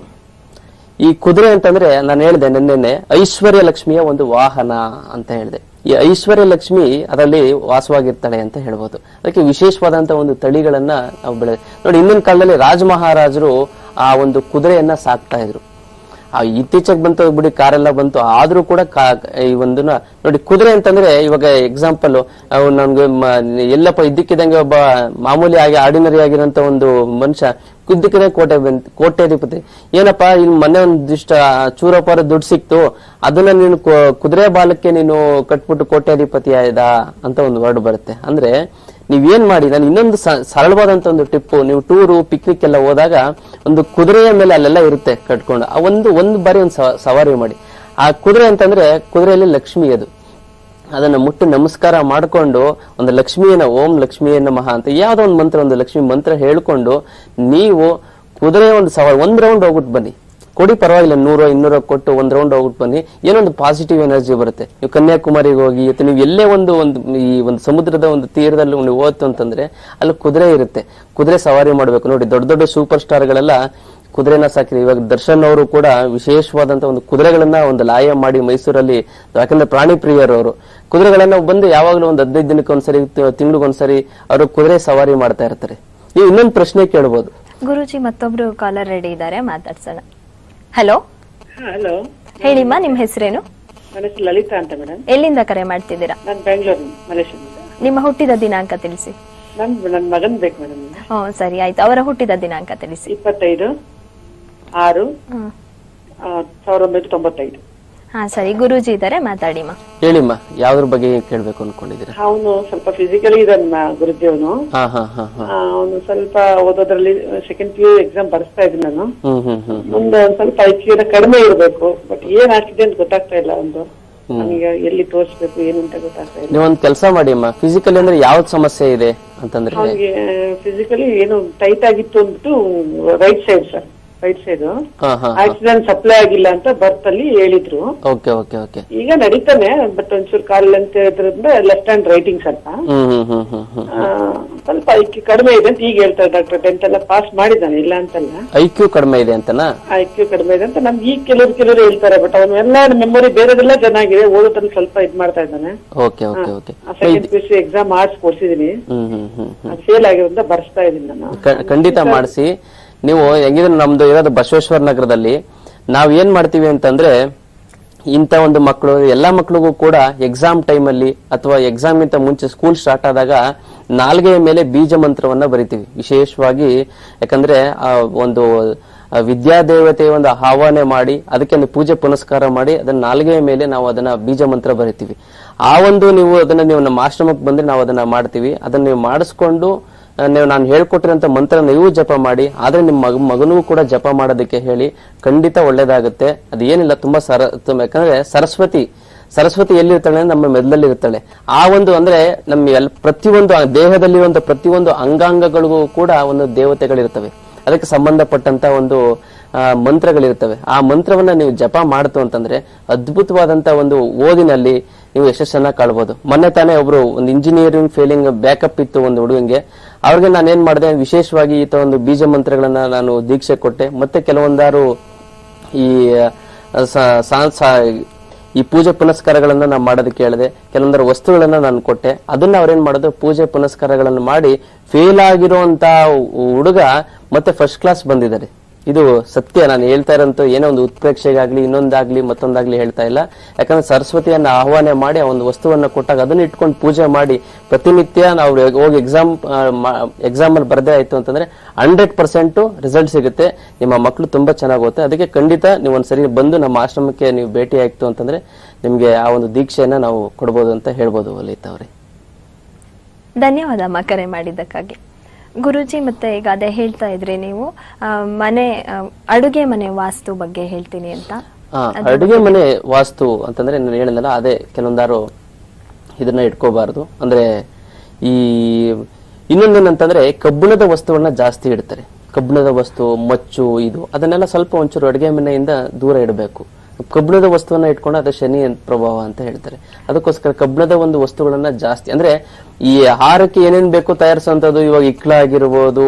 ಈ ಕುದುರೆ ಅಂತಂದ್ರೆ ನಾನು ಹೇಳಿದೆ ನಿನ್ನೆನೆ ಐಶ್ವರ್ಯ ಲಕ್ಷ್ಮಿಯ ಒಂದು ವಾಹನ ಅಂತ ಹೇಳಿದೆ. ಈ ಐಶ್ವರ್ಯ ಲಕ್ಷ್ಮಿ ಅದರಲ್ಲಿ ವಾಸವಾಗಿರ್ತಾಳೆ ಅಂತ ಹೇಳ್ಬೋದು. ಅದಕ್ಕೆ ವಿಶೇಷವಾದಂತ ಒಂದು ತಳಿಗಳನ್ನ ನಾವು ಬೆಳೆ ನೋಡಿ, ಹಿಂದಿನ ಕಾಲದಲ್ಲಿ ರಾಜ ಮಹಾರಾಜರು ಆ ಒಂದು ಕುದುರೆಯನ್ನ ಸಾಕ್ತಾ ಇದ್ರು. ಇತ್ತೀಚೆಗೆ ಬಂತು ಬಿಡಿ ಕಾರೆಲ್ಲ ಬಂತು. ಆದ್ರೂ ಕೂಡ ಈ ಒಂದನ್ನ ನೋಡಿ, ಕುದುರೆ ಅಂತಂದ್ರೆ ಇವಾಗ ಎಕ್ಸಾಂಪಲ್ ನಮ್ಗೆ ಎಲ್ಲಪ್ಪ ಇದ್ದಕ್ಕಿದಂಗೆ ಒಬ್ಬ ಮಾಮೂಲಿ ಆಗಿ ಆರ್ಡಿನರಿ ಆಗಿರೋಂತ ಒಂದು ಮನುಷ್ಯ ಕುದ್ದಕ್ಕಿದೆ ಕೋಟೆ ಕೋಟ್ಯಾಧಿಪತಿ. ಏನಪ್ಪಾ ಇಲ್ಲಿ ಮೊನ್ನೆ ಒಂದಿಷ್ಟ ಚೂರಪಾರ ದುಡ್ಡು ಸಿಕ್ತು. ಅದನ್ನ ನೀನು ಕುದುರೆ ಬಾಲಕ್ಕೆ ನೀನು ಕಟ್ಬಿಟ್ಟು ಕೋಟ್ಯಾಧಿಪತಿ ಆಯ್ದ ಅಂತ ಒಂದು ವರ್ಡ್ ಬರುತ್ತೆ. ಅಂದ್ರೆ ನೀವೇನ್ ಮಾಡಿ? ನಾನು ಇನ್ನೊಂದು ಸರಳವಾದಂತ ಒಂದು ಟಿಪ್ ನೀವು ಟೂರು ಪಿಕ್ನಿಕ್ ಎಲ್ಲ ಹೋದಾಗ ಒಂದು ಕುದುರೆಯ ಮೇಲೆ ಅಲ್ಲೆಲ್ಲ ಇರುತ್ತೆ ಕಟ್ಕೊಂಡು. ಆ ಒಂದು ಒಂದು ಬಾರಿ ಒಂದು ಸವ- ಸವಾರಿ ಮಾಡಿ. ಆ ಕುದುರೆ ಅಂತಂದ್ರೆ ಕುದುರೆಯಲ್ಲಿ ಲಕ್ಷ್ಮಿ ಅದು. ಅದನ್ನ ಮುಟ್ಟಿ ನಮಸ್ಕಾರ ಮಾಡಿಕೊಂಡು ಒಂದು ಲಕ್ಷ್ಮಿಯನ್ನ ಓಂ ಲಕ್ಷ್ಮಿಯ ನಮಃ ಅಂತ ಯಾವ್ದೋ ಒಂದು ಮಂತ್ರ, ಒಂದು ಲಕ್ಷ್ಮಿ ಮಂತ್ರ ಹೇಳ್ಕೊಂಡು ನೀವು ಕುದುರೆ ಒಂದು ಸವಾರಿ, ಒಂದ್ ರೌಂಡ್ ಹೋಗ್ಬಿಟ್ಟು ಬನ್ನಿ. ಕೊಡಿ ಪರವಾಗಿಲ್ಲ, ನೂರೋ, ಇನ್ನೂರ ಕೊಟ್ಟು ಒಂದ್ ರೌಂಡ್ ಹೋಗ್ಬಿಟ್ಟು ಬನ್ನಿ. ಏನೊಂದು ಪಾಸಿಟಿವ್ ಎನರ್ಜಿ ಬರುತ್ತೆ. ನೀವು ಕನ್ಯಾಕುಮಾರಿಗೆ ಹೋಗಿ, ಅಥವಾ ನೀವು ಎಲ್ಲೇ ಒಂದು ಒಂದು, ಈ ಒಂದು ಸಮುದ್ರದ ಒಂದು ತೀರದಲ್ಲಿ ನೀವು ಓದ್ತು ಅಂತಂದ್ರೆ, ಅಲ್ಲಿ ಕುದುರೆ ಇರುತ್ತೆ. ಕುದುರೆ ಸವಾರಿ ಮಾಡ್ಬೇಕು. ನೋಡಿ, ದೊಡ್ಡ ದೊಡ್ಡ ಸೂಪರ್ ಸ್ಟಾರ್ಗಳೆಲ್ಲ ಕುದುರೆನ ಸಾಕಿದೆ ಇವಾಗ ದರ್ಶನ್ ಅವರು ಕೂಡ ವಿಶೇಷವಾದಂತ ಒಂದು ಕುದುರೆಗಳನ್ನ ಒಂದು ಲಾಯ ಮಾಡಿ ಮೈಸೂರಲ್ಲಿ, ಯಾಕಂದ್ರೆ ಪ್ರಾಣಿ ಪ್ರಿಯರು ಅವರು. ಕುದುರೆಗಳನ್ನ ಬಂದು ಯಾವಾಗಲೂ ಒಂದು ಹದಿನೈದು ದಿನಕ್ಕೆ ಒಂದ್ಸರಿ ತಿಂಗಳಿಗೊಂದ್ಸರಿ ಅವರು ಕುದುರೆ ಸವಾರಿ ಮಾಡ್ತಾ ಇರ್ತಾರೆ. ನೀವು ಇನ್ನೊಂದು ಪ್ರಶ್ನೆ ಕೇಳ್ಬೋದು. ಗುರುಜಿ, ಮತ್ತೊಬ್ರು ಕಾಲರ್ ರೆಡಿ ಇದ್ದಾರೆ, ಮಾತಾಡ್ಸೋಣ. Hello hello. ಹೇಳಿಮ್ಮ ನಿಮ್ ಹೆಸರೇನು? ನನ್ನ ಹೆಸರು ಲಲಿತಾ ಅಂತ ಮೇಡಮ್ ಎಲ್ಲಿಂದ ಕರೆ ಮಾಡ್ತಿದ್ದೀರಾ? ನಾನು ಬೆಂಗಳೂರು ಮಲೇಷಿಯಾದಿಂದ. ನಿಮ್ಮ ಹುಟ್ಟಿದ ದಿನಾಂಕ ತಿಳಿಸಿ. ನನ್ ನನ್ನ ಮಗನ್ ಬೇಕು ಮೇಡಮ್ ಹ್ಮ್ ಸರಿ ಆಯ್ತು. ಅವರ ಹುಟ್ಟಿದ ದಿನಾಂಕ ತಿಳಿಸಿ. ಇಪ್ಪತ್ತೈದು ಆರು ಸಾವಿರದ ಒಂಬೈನೂರ ತೊಂಬತ್ತೈದು. ಹಾ ಸರಿ. ಗುರೂಜಿ ಇದ್ದಾರೆ ಮಾತಾಡಿಮ್ಮ. ಹೇಳಿಮ್ಮ ಯಾವ್ದ್ರ ಬಗ್ಗೆ ಕೇಳ್ಬೇಕು ಅನ್ಕೊಂಡಿದ್ದೀರಾ? ಅವನು ಸ್ವಲ್ಪ ಫಿಸಿಕಲಿ ಇದನ್ನ ಗುರುಜಿ ಅವನು. ಹಾ ಹಾ ಹಾ ಹಾ. ಅವನು ಸ್ವಲ್ಪ ಓದೋದ್ರಲ್ಲಿ ಸೆಕೆಂಡ್ ಪಿ ಯು ಎಕ್ಸಾಮ್ ಬರ್ಸ್ತಾ ಇದ್ದೀನಿ ನಾನು. ಹ್ಮ್ ಹ್ಮ್ ಹ್ಮ್ ಮುಂದೆ ಒಂದ್ ಸ್ವಲ್ಪ ಐ ಕಡಿಮೆ ಇರಬೇಕು. ಬಟ್ ಏನ್ ಆಗ್ತಿದೆ ಅಂತ ಗೊತ್ತಾಗ್ತಾ ಇಲ್ಲ ಒಂದು. ನನಗೆ ಎಲ್ಲಿ ತೋರಿಸ್ಬೇಕು ಏನು ಅಂತ ಗೊತ್ತಾಗ್ತಾ ಇಲ್ಲ. ನೀವೊಂದ್ ಕೆಲಸ ಮಾಡಿ ಅಮ್ಮ ಫಿಸಿಕಲಿ ಅಂದ್ರೆ ಯಾವ್ದು ಸಮಸ್ಯೆ ಇದೆ ಅಂತಂದ್ರೆ? ಅವನಿಗೆ ಫಿಸಿಕಲಿ ಏನು ಟೈಟ್ ಆಗಿತ್ತು ಅಂದ್ಬಿಟ್ಟು right side sir right side accident supply ಆಗಿಲ್ಲ ಅಂತ ಬರ್ತ್ ಅಲ್ಲಿ ಹೇಳಿದ್ರು. ಓಕೆ ಓಕೆ ಓಕೆ ಈಗ ನಡೀತಾನೆ ಬಟ್ ಒಂಚೂರು ಕಾಲ್ ಅಂತ ಹೇಳಿದ್ರಿಂದ ಲೆಫ್ಟ್ ಹ್ಯಾಂಡ್ ರೈಟಿಂಗ್ ಸ್ವಲ್ಪ. ಆ, ಸ್ವಲ್ಪ ಐಕ್ಯೂ ಕಡಿಮೆ ಇದೆ ಅಂತ ಈಗ ಹೇಳ್ತಾರೆ ಡಾಕ್ಟರ್ ಟೆಂತ್ ಎಲ್ಲ ಪಾಸ್ ಮಾಡಿದ್ದಾನೆ ಇಲ್ಲ ಅಂತಲ್ಲ. ಐ ಕ್ಯೂ ಕಡಿಮೆ ಇದೆ ಅಂತನಾ? ಐಕ್ಯೂ ಕಡಿಮೆ ಇದೆ ಅಂತ ನಮ್ಗೆ ಈಗ ಕೆಲವರು ಕೆಲವರು ಹೇಳ್ತಾರೆ ಬಟ್ ಅವನು ಎಲ್ಲ ಮೆಮೊರಿ ಬೇರೆದೆಲ್ಲ ಚೆನ್ನಾಗಿದೆ ಓದೋದ್ರಲ್ಲಿ ಸ್ವಲ್ಪ ಇದ್ ಮಾಡ್ತಾ ಇದ್ದಾನೆ. Okay okay okay second P C exam arts ಕೊಡ್ಸಿದೀನಿ. ಹ್ಮ್ ಹ್ಮ್ ಫೇಲ್ ಆಗಿರೋದ್ರಿಂದ ಬರ್ಸ್ತಾ ಇದೀನಿ ನಾನು. ಖಂಡಿತ ಮಾಡಿಸಿ. ನೀವು ಹೆಂಗಿದ್ರೆ ನಮ್ದು ಇರೋದು ಬಸವೇಶ್ವರ ನಗರದಲ್ಲಿ, ನಾವ್ ಏನ್ ಮಾಡ್ತೀವಿ ಅಂತಂದ್ರೆ, ಇಂಥ ಒಂದು ಮಕ್ಕಳು ಎಲ್ಲಾ ಮಕ್ಕಳಿಗೂ ಕೂಡ ಎಕ್ಸಾಮ್ ಟೈಮಲ್ಲಿ ಅಥವಾ ಎಕ್ಸಾಮ್ ಗಿಂತ ಮುಂಚೆ ಸ್ಕೂಲ್ ಸ್ಟಾರ್ಟ್ ಆದಾಗ ನಾಲ್ಗೆಯ ಮೇಲೆ ಬೀಜ ಮಂತ್ರವನ್ನ ಬರಿತೀವಿ. ವಿಶೇಷವಾಗಿ ಯಾಕಂದ್ರೆ, ಆ ಒಂದು ವಿದ್ಯಾ ವಿದ್ಯಾದೇವತೆಯ ಒಂದು ಆಹ್ವಾನ ಮಾಡಿ, ಅದಕ್ಕೆ ಒಂದು ಪೂಜೆ ಪುನಸ್ಕಾರ ಮಾಡಿ, ಅದನ್ನ ನಾಲ್ಗೆಯ ಮೇಲೆ ನಾವು ಅದನ್ನ ಬೀಜ ಮಂತ್ರ ಬರಿತೀವಿ. ಆ ಒಂದು ನೀವು ಅದನ್ನ ನೀವು ನಮ್ಮ ಆಶ್ರಮಕ್ಕೆ ಬಂದ್ರೆ ನಾವು ಅದನ್ನ ಮಾಡ್ತೀವಿ. ಅದನ್ನ ನೀವು ಮಾಡಿಸ್ಕೊಂಡು ನೀವು ನಾನು ಹೇಳ್ಕೊಟ್ಟಿರೋಂಥ ಮಂತ್ರ ನೀವು ಜಪ ಮಾಡಿ, ಆದ್ರೆ ನಿಮ್ಮ ಮಗ ಮಗನಿಗೂ ಕೂಡ ಜಪ ಮಾಡೋದಕ್ಕೆ ಹೇಳಿ, ಖಂಡಿತ ಒಳ್ಳೇದಾಗುತ್ತೆ. ಅದೇನಿಲ್ಲ ಏನಿಲ್ಲ, ತುಂಬಾ ಸರ ಯಾಕಂದ್ರೆ ಸರಸ್ವತಿ ಸರಸ್ವತಿ ಎಲ್ಲಿರ್ತಾಳೆ ನಮ್ಮ ಮೆದುಳಲ್ಲಿ ಇರ್ತಾಳೆ ಆ ಒಂದು ಅಂದ್ರೆ ನಮ್ಮ ಎಲ್ ಪ್ರತಿಯೊಂದು ದೇಹದಲ್ಲಿರುವಂತ ಪ್ರತಿಯೊಂದು ಅಂಗಾಂಗಗಳಿಗೂ ಕೂಡ ಒಂದು ದೇವತೆಗಳಿರ್ತವೆ. ಅದಕ್ಕೆ ಸಂಬಂಧಪಟ್ಟಂತ ಒಂದು ಮಂತ್ರಗಳಿರ್ತವೆ. ಆ ಮಂತ್ರವನ್ನ ನೀವು ಜಪ ಮಾಡ್ತು ಅಂತಂದ್ರೆ ಅದ್ಭುತವಾದಂತ ಒಂದು ಓದಿನಲ್ಲಿ ನೀವು ಯಶಸ್ಸನ್ನ ಕಾಣಬಹುದು ಮೊನ್ನೆ ತಾನೇ ಒಬ್ರು ಒಂದು ಇಂಜಿನಿಯರಿಂಗ್ ಫೇಲಿಂಗ್ ಬ್ಯಾಕಪ್ ಇತ್ತು ಒಂದು ಹುಡುಗಂಗೆ. ಅವ್ರಿಗೆ ನಾನು ಏನ್ ಮಾಡಿದೆ? ವಿಶೇಷವಾಗಿ ಈ ತರ ಒಂದು ಬೀಜ ಮಂತ್ರಗಳನ್ನ ನಾನು ದೀಕ್ಷೆ ಕೊಟ್ಟೆ. ಮತ್ತೆ ಕೆಲವೊಂದಾರು ಈ ಈ ಪೂಜೆ ಪುನಸ್ಕಾರಗಳನ್ನ ನಾನು ಮಾಡೋದಕ್ಕೆ ಹೇಳಿದೆ. ಕೆಲವೊಂದರ ವಸ್ತುಗಳನ್ನ ನಾನು ಕೊಟ್ಟೆ. ಅದನ್ನ ಅವ್ರೇನ್ ಮಾಡೋದು? ಪೂಜೆ ಪುನಸ್ಕಾರಗಳನ್ನು ಮಾಡಿ ಫೇಲ್ ಆಗಿರುವಂತ ಹುಡುಗ ಮತ್ತೆ ಫಸ್ಟ್ ಕ್ಲಾಸ್ ಬಂದಿದ್ದಾರೆ. ಇದು ಸತ್ಯ. ನಾನು ಹೇಳ್ತಾ ಇರೋಂತ ಏನೋ ಒಂದು ಉತ್ಪ್ರೇಕ್ಷೆಗಾಗ್ಲಿ, ಇನ್ನೊಂದಾಗ್ಲಿ, ಮತ್ತೊಂದಾಗ್ಲಿ ಹೇಳ್ತಾ ಇಲ್ಲ. ಯಾಕಂದ್ರೆ ಸರಸ್ವತಿಯನ್ನ ಆಹ್ವಾನ ಮಾಡಿ, ಆ ಒಂದು ವಸ್ತುವನ್ನ ಕೊಟ್ಟಾಗ ಅದನ್ನ ಇಟ್ಕೊಂಡು ಪೂಜೆ ಮಾಡಿ, ಪ್ರತಿನಿತ್ಯ ನಾವು ಹೋಗಿ ಎಕ್ಸಾಮ್ ಎಕ್ಸಾಮ್ ಅಲ್ಲಿ ಬರದೇ ಆಯ್ತು ಅಂತಂದ್ರೆ ಹಂಡ್ರೆಡ್ ಪರ್ಸೆಂಟ್ ರಿಸಲ್ಟ್ ಸಿಗುತ್ತೆ. ನಿಮ್ಮ ಮಕ್ಕಳು ತುಂಬಾ ಚೆನ್ನಾಗಿ ಓದ್ತಾರೆ. ಅದಕ್ಕೆ ಖಂಡಿತ ನೀವು ಒಂದ್ಸರಿ ಬಂದು ನಮ್ಮ ಆಶ್ರಮಕ್ಕೆ ನೀವು ಭೇಟಿ ಆಯ್ತು ಅಂತಂದ್ರೆ ನಿಮ್ಗೆ ಆ ಒಂದು ದೀಕ್ಷೆಯನ್ನ ನಾವು ಕೊಡ್ಬೋದು ಅಂತ ಹೇಳ್ಬೋದು ಲಲಿತಾ ಅವರೇ. ಧನ್ಯವಾದ ಅಮ್ಮ ಕರೆ ಮಾಡಿದ್ದಕ್ಕಾಗಿ. ಗುರುಜಿ ಮತ್ತೆ ಈಗ ಅದೇ ಹೇಳ್ತಾ ಇದ್ರಿ ನೀವು ಮನೆ ಅಡುಗೆ ಮನೆ ವಾಸ್ತು ಬಗ್ಗೆ ಹೇಳ್ತೀನಿ ಅಂತ. ಅಡುಗೆ ಮನೆ ವಾಸ್ತು ಅಂತಂದ್ರೆ ನಾನು ಹೇಳಿದಲ್ಲ ಅದೇ ಕೆಲವೊಂದಾರು ಇದನ್ನ ಇಟ್ಕೋಬಾರ್ದು. ಅಂದ್ರೆ ಈ ಇನ್ನೊಂದೇನಂತಂದ್ರೆ ಕಬ್ಬಿಣದ ವಸ್ತುಗಳನ್ನ ಜಾಸ್ತಿ ಇಡ್ತಾರೆ. ಕಬ್ಬಿಣದ ವಸ್ತು ಮಚ್ಚು ಇದು ಅದನ್ನೆಲ್ಲ ಸ್ವಲ್ಪ ಒಂಚೂರು ಅಡುಗೆ ಮನೆಯಿಂದ ದೂರ ಇಡಬೇಕು. ಕಬ್ಬಿಣದ ವಸ್ತುವನ್ನ ಇಟ್ಕೊಂಡು ಅದು ಶನಿ ಪ್ರಭಾವ ಅಂತ ಹೇಳ್ತಾರೆ. ಅದಕ್ಕೋಸ್ಕರ ಕಬ್ಬಿಣದ ಒಂದು ವಸ್ತುಗಳನ್ನ ಜಾಸ್ತಿ, ಅಂದ್ರೆ ಈ ಆಹಾರಕ್ಕೆ ಏನೇನ್ ಬೇಕು ತಯಾರಿಸುವಂತದ್ದು ಇವಾಗ ಇಕ್ಳ ಆಗಿರ್ಬೋದು,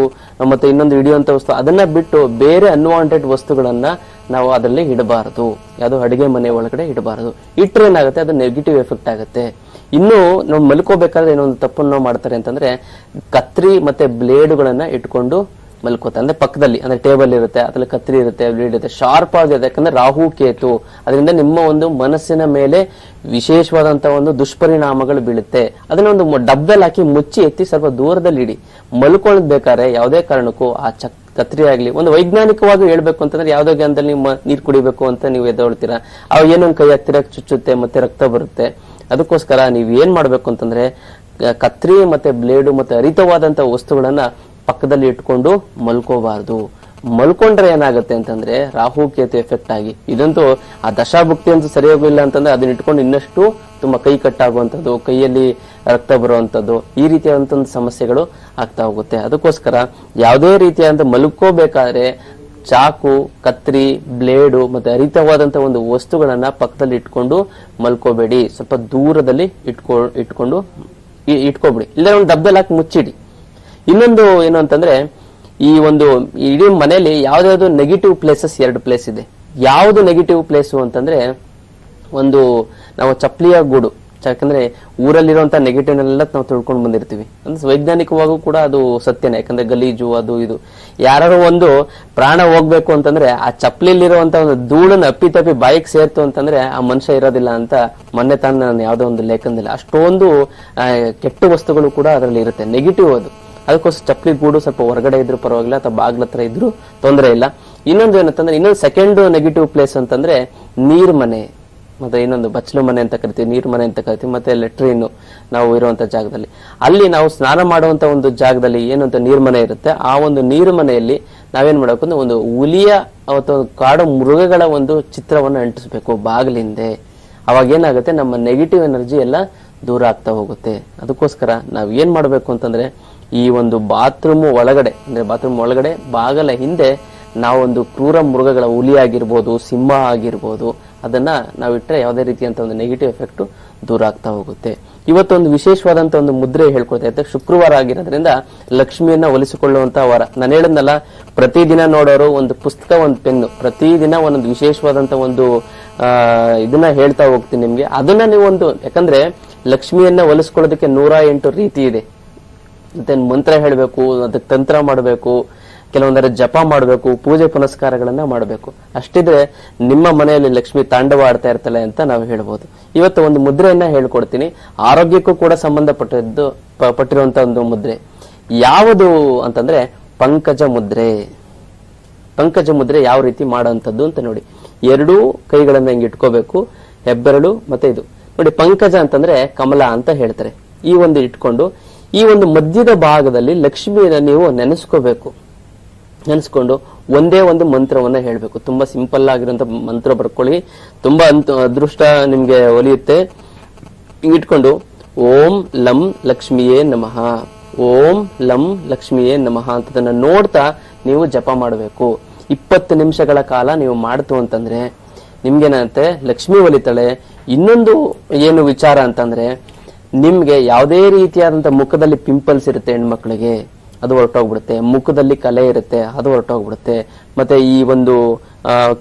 ಮತ್ತೆ ಇನ್ನೊಂದು ಹಿಡಿಯುವಂತ ವಸ್ತು, ಅದನ್ನ ಬಿಟ್ಟು ಬೇರೆ ಅನ್ವಾಂಟೆಡ್ ವಸ್ತುಗಳನ್ನ ನಾವು ಅದರಲ್ಲಿ ಇಡಬಾರದು. ಯಾವುದು ಅಡಿಗೆ ಮನೆ ಒಳಗಡೆ ಇಡಬಾರದು. ಇಟ್ಟರೆ ಏನಾಗುತ್ತೆ? ಅದು ನೆಗೆಟಿವ್ ಎಫೆಕ್ಟ್ ಆಗುತ್ತೆ. ಇನ್ನು ನಾವು ಮಲ್ಕೋಬೇಕಾದ್ರೆ ಏನೊಂದು ತಪ್ಪನ್ನು ಮಾಡ್ತಾರೆ ಅಂತಂದ್ರೆ ಕತ್ರಿ ಮತ್ತೆ ಬ್ಲೇಡುಗಳನ್ನ ಇಟ್ಕೊಂಡು ಮಲ್ಕೋತಾರೆ ಅಂದ್ರೆ ಪಕ್ಕದಲ್ಲಿ, ಅಂದ್ರೆ ಟೇಬಲ್ ಇರುತ್ತೆ, ಅದ್ರಲ್ಲಿ ಕತ್ರಿ ಇರುತ್ತೆ ಬ್ಲೇಡ್ ಇರುತ್ತೆ ಶಾರ್ಪ್ ಆಗಿದೆ ಯಾಕಂದ್ರೆ ರಾಹು, ಕೇತು, ಅದರಿಂದ ನಿಮ್ಮ ಒಂದು ಮನಸ್ಸಿನ ಮೇಲೆ ವಿಶೇಷವಾದಂತಹ ಒಂದು ದುಷ್ಪರಿಣಾಮಗಳು ಬೀಳುತ್ತೆ. ಅದನ್ನ ಒಂದು ಡಬ್ಬೆಲ್ ಹಾಕಿ ಮುಚ್ಚಿ ಎತ್ತಿ ಸ್ವಲ್ಪ ದೂರದಲ್ಲಿ ಇಡಿ. ಮಲ್ಕೊಳ್ಳೋದ್ ಬೇಕಾದ್ರೆ ಯಾವುದೇ ಕಾರಣಕ್ಕೂ ಆ ಚಕ್ ಕತ್ರಿ ಆಗ್ಲಿ, ಒಂದು ವೈಜ್ಞಾನಿಕವಾಗಿ ಹೇಳ್ಬೇಕು ಅಂತಂದ್ರೆ ಯಾವ್ದೋ ಜ್ಞಾನದಲ್ಲಿ ನೀವು ನೀರ್ ಕುಡಿಬೇಕು ಅಂತ ನೀವು ಎದ್ದೊಳ್ತೀರಾ? ಅವ್ ಏನೊಂದು ಕೈ ಹತ್ತಿರ ಚುಚ್ಚುತ್ತೆ, ಮತ್ತೆ ರಕ್ತ ಬರುತ್ತೆ. ಅದಕ್ಕೋಸ್ಕರ ನೀವು ಏನ್ ಮಾಡ್ಬೇಕು ಅಂತಂದ್ರೆ ಕತ್ರಿ ಮತ್ತೆ ಬ್ಲೇಡು ಮತ್ತೆ ಹರಿತವಾದಂತಹ ವಸ್ತುಗಳನ್ನ ಪಕ್ಕದಲ್ಲಿ ಇಟ್ಕೊಂಡು ಮಲ್ಕೋಬಾರ್ದು. ಮಲ್ಕೊಂಡ್ರೆ ಏನಾಗುತ್ತೆ ಅಂತಂದ್ರೆ ರಾಹು ಕೇತು ಎಫೆಕ್ಟ್ ಆಗಿ. ಇದಂತೂ ಆ ದಶಾಭುಕ್ತಿ ಅಂತೂ ಸರಿ ಹೋಗಿಲ್ಲ ಅಂತಂದ್ರೆ ಅದನ್ನ ಇಟ್ಕೊಂಡು ಇನ್ನಷ್ಟು ತುಂಬಾ ಕೈ ಕಟ್ಟಾಗುವಂಥದ್ದು, ಕೈಯಲ್ಲಿ ರಕ್ತ ಬರುವಂಥದ್ದು ಈ ರೀತಿಯಾದಂತ ಒಂದು ಸಮಸ್ಯೆಗಳು ಆಗ್ತಾ ಹೋಗುತ್ತೆ. ಅದಕ್ಕೋಸ್ಕರ ಯಾವುದೇ ರೀತಿಯಾದಂತ ಮಲ್ಕೋಬೇಕಾದ್ರೆ ಚಾಕು, ಕತ್ರಿ, ಬ್ಲೇಡು ಮತ್ತೆ ಹರಿತವಾದಂತ ಒಂದು ವಸ್ತುಗಳನ್ನ ಪಕ್ಕದಲ್ಲಿ ಇಟ್ಕೊಂಡು ಮಲ್ಕೋಬೇಡಿ. ಸ್ವಲ್ಪ ದೂರದಲ್ಲಿ ಇಟ್ಕೊ, ಇಟ್ಕೊಂಡು, ಇಟ್ಕೊಬಿಡಿ. ಇಲ್ಲ ಒಂದು ಡಬ್ಬೆಲ್ ಹಾಕಿ ಮುಚ್ಚಿಡಿ. ಇನ್ನೊಂದು ಏನು ಅಂತಂದ್ರೆ, ಈ ಒಂದು ಇಡೀ ಮನೆಯಲ್ಲಿ ಯಾವ್ದಾವ್ದು ನೆಗೆಟಿವ್ ಪ್ಲೇಸಸ್ ಎರಡು ಪ್ಲೇಸ್ ಇದೆ. ಯಾವುದು ನೆಗೆಟಿವ್ ಪ್ಲೇಸು ಅಂತಂದ್ರೆ, ಒಂದು ನಾವು ಚಪ್ಪಲಿಯ ಗೂಡು, ಯಾಕಂದ್ರೆ ಊರಲ್ಲಿರುವಂತ ನೆಗೆಟಿವ್ನೆಲ್ಲ ನಾವು ತಿಳ್ಕೊಂಡು ಬಂದಿರ್ತೀವಿ. ಅಂದ್ರೆ ವೈಜ್ಞಾನಿಕವಾಗೂ ಕೂಡ ಅದು ಸತ್ಯನೇ, ಯಾಕಂದ್ರೆ ಗಲೀಜು, ಅದು ಇದು. ಯಾರು ಒಂದು ಪ್ರಾಣ ಹೋಗ್ಬೇಕು ಅಂತಂದ್ರೆ, ಆ ಚಪ್ಪಲಿಲಿರುವಂತ ಒಂದು ಧೂಳನ್ನ ಅಪ್ಪಿ ತಪ್ಪಿ ಬಾಯಿಗೆ ಸೇರ್ತು ಅಂತಂದ್ರೆ, ಆ ಮನುಷ್ಯ ಇರೋದಿಲ್ಲ ಅಂತ ಮೊನ್ನೆ ತಾನು ನಾನು ಯಾವುದೋ ಒಂದು ಲೇಖನದಲ್ಲಿ ಅಷ್ಟೊಂದು ಕೆಟ್ಟ ವಸ್ತುಗಳು ಕೂಡ ಅದರಲ್ಲಿ ಇರುತ್ತೆ. ನೆಗೆಟಿವ್ ಅದು. ಅದಕ್ಕೋಸ್ಕರ ಚಪ್ಪಲಿ ಗೂಡು ಸ್ವಲ್ಪ ಹೊರಗಡೆ ಇದ್ರೂ ಪರವಾಗಿಲ್ಲ, ಅಥವಾ ಬಾಗ್ಲ ಹತ್ರ ಇದ್ರೂ ತೊಂದರೆ ಇಲ್ಲ. ಇನ್ನೊಂದು ಏನಂತಂದ್ರೆ, ಇನ್ನೊಂದು ಸೆಕೆಂಡ್ ನೆಗೆಟಿವ್ ಪ್ಲೇಸ್ ಅಂತಂದ್ರೆ ನೀರ್ ಮನೆ ಮತ್ತೆ ಇನ್ನೊಂದು ಬಚ್ಚಲು ಮನೆ ಅಂತ ಕರಿತೀವಿ ನೀರು ಮನೆ ಅಂತ ಕರಿತೀವಿ, ಮತ್ತೆ ಲೆಟ್ರಿನ್ ನಾವು ಇರುವಂತ ಜಾಗದಲ್ಲಿ. ಅಲ್ಲಿ ನಾವು ಸ್ನಾನ ಮಾಡುವಂತ ಒಂದು ಜಾಗದಲ್ಲಿ ಏನು ಅಂತ ನೀರ್ ಮನೆ ಇರುತ್ತೆ, ಆ ಒಂದು ನೀರು ಮನೆಯಲ್ಲಿ ನಾವೇನ್ ಮಾಡಬೇಕು ಒಂದು ಹುಲಿಯ ಅಥವಾ ಕಾಡು ಮೃಗಗಳ ಒಂದು ಚಿತ್ರವನ್ನು ಅಂಟಿಸ್ಬೇಕು ಬಾಗಿಲಿಂದೆ. ಅವಾಗ ಏನಾಗುತ್ತೆ, ನಮ್ಮ ನೆಗೆಟಿವ್ ಎನರ್ಜಿ ಎಲ್ಲ ದೂರ ಆಗ್ತಾ ಹೋಗುತ್ತೆ. ಅದಕ್ಕೋಸ್ಕರ ನಾವು ಏನ್ ಮಾಡಬೇಕು ಅಂತಂದ್ರೆ ಈ ಒಂದು ಬಾತ್ರೂಮ್ ಒಳಗಡೆ, ಅಂದ್ರೆ ಬಾತ್ರೂಮ್ ಒಳಗಡೆ ಬಾಗಲ ಹಿಂದೆ ನಾವೊಂದು ಕ್ರೂರ ಮೃಗಗಳ ಹುಲಿ ಆಗಿರ್ಬೋದು, ಸಿಂಹ ಆಗಿರ್ಬೋದು, ಅದನ್ನ ನಾವಿಟ್ರೆ ಯಾವುದೇ ರೀತಿಯಂತ ಒಂದು ನೆಗೆಟಿವ್ ಎಫೆಕ್ಟ್ ದೂರ ಆಗ್ತಾ ಹೋಗುತ್ತೆ. ಇವತ್ತೊಂದು ವಿಶೇಷವಾದಂತ ಒಂದು ಮುದ್ರೆ ಹೇಳ್ಕೊಳ್ತಾ ಇದ್ದೆ. ಶುಕ್ರವಾರ ಆಗಿರೋದ್ರಿಂದ ಲಕ್ಷ್ಮಿಯನ್ನ ಒಲಿಸಿಕೊಳ್ಳುವಂತ ವಾರ. ನಾನು ಹೇಳದ್ನಲ್ಲ, ಪ್ರತಿದಿನ ನೋಡೋರು ಒಂದು ಪುಸ್ತಕ, ಒಂದು ಪೆನ್ನು, ಪ್ರತಿದಿನ ಒಂದೊಂದು ವಿಶೇಷವಾದಂತ ಒಂದು ಇದನ್ನ ಹೇಳ್ತಾ ಹೋಗ್ತೀನಿ ನಿಮ್ಗೆ. ಅದನ್ನ ನೀವು ಒಂದು ಯಾಕಂದ್ರೆ ಲಕ್ಷ್ಮಿಯನ್ನ ಒಲಿಸ್ಕೊಳ್ಳೋದಕ್ಕೆ ನೂರ ಎಂಟು ರೀತಿ ಇದೆ. ಮತ್ತೆ ಮಂತ್ರ ಹೇಳಬೇಕು ಅದಕ್ಕೆ ತಂತ್ರ ಮಾಡಬೇಕು, ಕೆಲವೊಂದರ ಜಪ ಮಾಡಬೇಕು, ಪೂಜೆ ಪುನಸ್ಕಾರಗಳನ್ನ ಮಾಡಬೇಕು. ಅಷ್ಟಿದ್ರೆ ನಿಮ್ಮ ಮನೆಯಲ್ಲಿ ಲಕ್ಷ್ಮಿ ತಾಂಡವ ಆಡ್ತಾ ಇರ್ತಾಳೆ ಅಂತ ನಾವು ಹೇಳ್ಬೋದು. ಇವತ್ತು ಒಂದು ಮುದ್ರೆಯನ್ನ ಹೇಳ್ಕೊಡ್ತೀನಿ. ಆರೋಗ್ಯಕ್ಕೂ ಕೂಡ ಸಂಬಂಧಪಟ್ಟದ್ದು ಪಟ್ಟಿರುವಂತ ಒಂದು ಮುದ್ರೆ. ಯಾವುದು ಅಂತಂದ್ರೆ ಪಂಕಜ ಮುದ್ರೆ. ಪಂಕಜ ಮುದ್ರೆ ಯಾವ ರೀತಿ ಮಾಡುವಂಥದ್ದು ಅಂತ ನೋಡಿ. ಎರಡೂ ಕೈಗಳನ್ನ ಹಿಂಗೆ ಇಟ್ಕೋಬೇಕು. ಹೆಬ್ಬೆರಳು ಮತ್ತೆ ಇದು. ನೋಡಿ, ಪಂಕಜ ಅಂತಂದ್ರೆ ಕಮಲ ಅಂತ ಹೇಳ್ತಾರೆ. ಈ ಒಂದು ಇಟ್ಕೊಂಡು ಈ ಒಂದು ಮಧ್ಯದ ಭಾಗದಲ್ಲಿ ಲಕ್ಷ್ಮಿಯನ್ನ ನೀವು ನೆನೆಸ್ಕೋಬೇಕು. ನೆನೆಸ್ಕೊಂಡು ಒಂದೇ ಒಂದು ಮಂತ್ರವನ್ನ ಹೇಳಬೇಕು. ತುಂಬಾ ಸಿಂಪಲ್ ಆಗಿರುವಂತ ಮಂತ್ರ ಬರ್ಕೊಳ್ಳಿ. ತುಂಬಾ ಅದೃಷ್ಟ ನಿಮ್ಗೆ ಒಲಿಯುತ್ತೆ. ಇಟ್ಕೊಂಡು, ಓಂ ಲಂ ಲಕ್ಷ್ಮಿಯೇ ನಮಃ. ಓಂ ಲಂ ಲಕ್ಷ್ಮಿಯೇ ನಮಃ ಅಂತದನ್ನ ನೋಡ್ತಾ ನೀವು ಜಪ ಮಾಡಬೇಕು. ಇಪ್ಪತ್ತು ನಿಮಿಷಗಳ ಕಾಲ ನೀವು ಮಾಡ್ತು ಅಂತಂದ್ರೆ ನಿಮ್ಗೇನಂತೆ ಲಕ್ಷ್ಮಿ ಒಲಿತಾಳೆ. ಇನ್ನೊಂದು ಏನು ವಿಚಾರ ಅಂತಂದ್ರೆ ನಿಮ್ಗೆ ಯಾವುದೇ ರೀತಿಯಾದಂತ ಮುಖದಲ್ಲಿ ಪಿಂಪಲ್ಸ್ ಇರುತ್ತೆ ಹೆಣ್ಮಕ್ಳಿಗೆ, ಅದು ಹೊರಟೋಗ್ಬಿಡುತ್ತೆ. ಮುಖದಲ್ಲಿ ಕಲೆ ಇರುತ್ತೆ, ಅದು ಹೊರಟೋಗ್ಬಿಡುತ್ತೆ. ಮತ್ತೆ ಈ ಒಂದು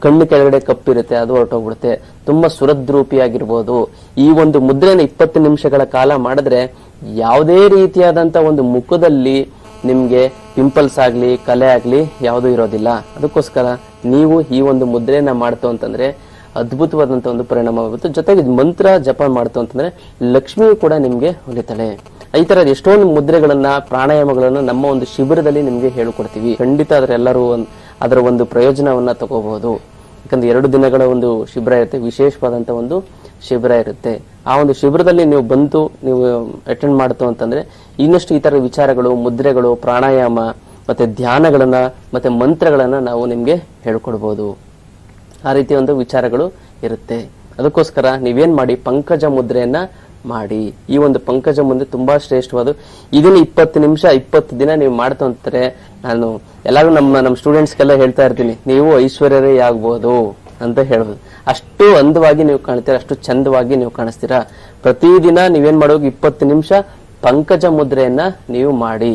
ಕಣ್ಣು ಕೆಳಗಡೆ ಕಪ್ಪಿರುತ್ತೆ ಅದು ಹೊರಟೋಗ್ಬಿಡುತ್ತೆ. ತುಂಬಾ ಸುರದ್ರೂಪಿಯಾಗಿರ್ಬೋದು. ಈ ಒಂದು ಮುದ್ರೆನ ಇಪ್ಪತ್ತು ನಿಮಿಷಗಳ ಕಾಲ ಮಾಡಿದ್ರೆ ಯಾವುದೇ ರೀತಿಯಾದಂತ ಒಂದು ಮುಖದಲ್ಲಿ ನಿಮ್ಗೆ ಪಿಂಪಲ್ಸ್ ಆಗ್ಲಿ, ಕಲೆ ಆಗ್ಲಿ ಯಾವುದೂ ಇರೋದಿಲ್ಲ. ಅದಕ್ಕೋಸ್ಕರ ನೀವು ಈ ಒಂದು ಮುದ್ರೆನ ಮಾಡ್ತು ಅಂತಂದ್ರೆ ಅದ್ಭುತವಾದಂತ ಒಂದು ಪರಿಣಾಮ ಆಗುತ್ತೆ. ಜೊತೆಗೆ ಮಂತ್ರ ಜಪ ಮಾಡ್ತು ಅಂತಂದ್ರೆ ಲಕ್ಷ್ಮಿಯು ಕೂಡ ನಿಮ್ಗೆ ಹೊಲಿತಾಳೆ. ಈ ತರದ ಎಷ್ಟೊಂದು ಮುದ್ರೆಗಳನ್ನ, ಪ್ರಾಣಾಯಾಮಗಳನ್ನ ನಮ್ಮ ಒಂದು ಶಿಬಿರದಲ್ಲಿ ನಿಮ್ಗೆ ಹೇಳಿಕೊಡ್ತೀವಿ. ಖಂಡಿತ ಅದರೆಲ್ಲರೂ ಅದರ ಒಂದು ಪ್ರಯೋಜನವನ್ನ ತಗೋಬಹುದು. ಯಾಕಂದ್ರೆ ಎರಡು ದಿನಗಳ ಒಂದು ಶಿಬಿರ ಇರುತ್ತೆ, ವಿಶೇಷವಾದಂತ ಒಂದು ಶಿಬಿರ ಇರುತ್ತೆ. ಆ ಒಂದು ಶಿಬಿರದಲ್ಲಿ ನೀವು ಬಂತು ನೀವು ಅಟೆಂಡ್ ಮಾಡ್ತು ಅಂತಂದ್ರೆ, ಇನ್ನಷ್ಟು ಈ ತರ ವಿಚಾರಗಳು, ಮುದ್ರೆಗಳು, ಪ್ರಾಣಾಯಾಮ, ಮತ್ತೆ ಧ್ಯಾನಗಳನ್ನ, ಮತ್ತೆ ಮಂತ್ರಗಳನ್ನ ನಾವು ನಿಮ್ಗೆ ಹೇಳ್ಕೊಡ್ಬೋದು. ಆ ರೀತಿ ಒಂದು ವಿಚಾರಗಳು ಇರುತ್ತೆ. ಅದಕ್ಕೋಸ್ಕರ ನೀವೇನ್ ಮಾಡಿ, ಪಂಕಜ ಮುದ್ರೆಯನ್ನ ಮಾಡಿ. ಈ ಒಂದು ಪಂಕಜ ಮುಂದೆ ತುಂಬಾ ಶ್ರೇಷ್ಠವಾದ ಇದನ್ನ ಇಪ್ಪತ್ತು ನಿಮಿಷ, ಇಪ್ಪತ್ತು ದಿನ ನೀವು ಮಾಡ್ತಾ ಅಂತಾರೆ ನಾನು ಎಲ್ಲಾರು ನಮ್ಮ ನಮ್ಮ ಸ್ಟೂಡೆಂಟ್ಸ್ಗೆಲ್ಲ ಹೇಳ್ತಾ ಇರ್ತೀನಿ. ನೀವು ಐಶ್ವರ್ಯರೇ ಆಗ್ಬೋದು ಅಂತ ಹೇಳ್ಬೋದು. ಅಷ್ಟು ಅಂದವಾಗಿ ನೀವು ಕಾಣ್ತೀರಾ, ಅಷ್ಟು ಚಂದವಾಗಿ ನೀವು ಕಾಣಿಸ್ತೀರಾ. ಪ್ರತಿದಿನ ನೀವೇನ್ ಮಾಡೋದು ಇಪ್ಪತ್ತು ನಿಮಿಷ ಪಂಕಜ ಮುದ್ರೆಯನ್ನ ನೀವು ಮಾಡಿ.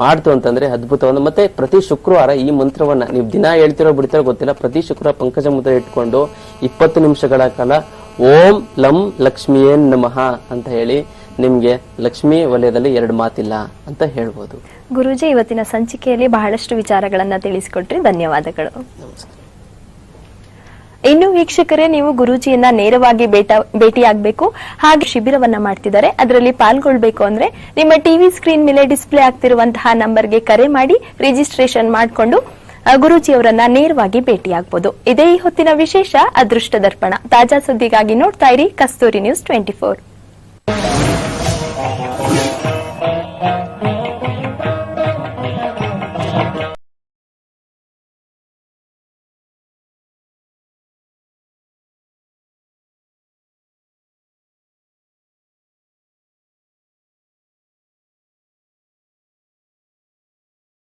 ಮಾಡ್ತು ಅಂತಂದ್ರೆ ಅದ್ಭುತವಾದ ಮತ್ತೆ ಪ್ರತಿ ಶುಕ್ರವಾರ ಈ ಮಂತ್ರವನ್ನ ನೀವು ದಿನ ಹೇಳ್ತಿರೋ ಬಿಡ್ತಿರೋ ಗೊತ್ತಿಲ್ಲ. ಪ್ರತಿ ಶುಕ್ರವಾರ ಪಂಕಜ ಮುದ್ರೆ ಇಟ್ಕೊಂಡು ಇಪ್ಪತ್ತು ನಿಮಿಷಗಳ ಕಾಲ ಓಂ ಲಂ ಲಕ್ಷ್ಮಿಯೇನ್ ನಮಃ ಅಂತ ಹೇಳಿ ನಿಮ್ಗೆ ಲಕ್ಷ್ಮಿ ವಲಯದಲ್ಲಿ ಎರಡು ಮಾತಿಲ್ಲ ಅಂತ ಹೇಳ್ಬೋದು. ಗುರುಜಿ ಇವತ್ತಿನ ಸಂಚಿಕೆಯಲ್ಲಿ ಬಹಳಷ್ಟು ವಿಚಾರಗಳನ್ನ ತಿಳಿಸಿಕೊಟ್ರಿ. ಧನ್ಯವಾದಗಳು. ಇನ್ನು ವೀಕ್ಷಕರೇ, ನೀವು ಗುರೂಜಿಯನ್ನ ನೇರವಾಗಿ ಭೇಟಿಯಾಗಬೇಕು. ಹಾಗೆ ಶಿಬಿರವನ್ನ ಮಾಡ್ತಿದ್ದಾರೆ. ಅದರಲ್ಲಿ ಪಾಲ್ಗೊಳ್ಬೇಕು ಅಂದ್ರೆ ನಿಮ್ಮ ಟಿವಿ ಸ್ಕ್ರೀನ್ ಮೇಲೆ ಡಿಸ್ಪ್ಲೇ ಆಗ್ತಿರುವಂತಹ ನಂಬರ್ಗೆ ಕರೆ ಮಾಡಿ ರಿಜಿಸ್ಟ್ರೇಷನ್ ಮಾಡಿಕೊಂಡು ಗುರೂಜಿಯವರನ್ನ ನೇರವಾಗಿ ಭೇಟಿಯಾಗಬಹುದು ಇದೇ ಈ ಹೊತ್ತಿನ ವಿಶೇಷ, ಅದೃಷ್ಟ ದರ್ಪಣ. ತಾಜಾ ಸುದ್ದಿಗಾಗಿ ನೋಡ್ತಾ ಇರಿ ಕಸ್ತೂರಿ ನ್ಯೂಸ್ ಟ್ವೆಂಟಿ ಫೋರ್.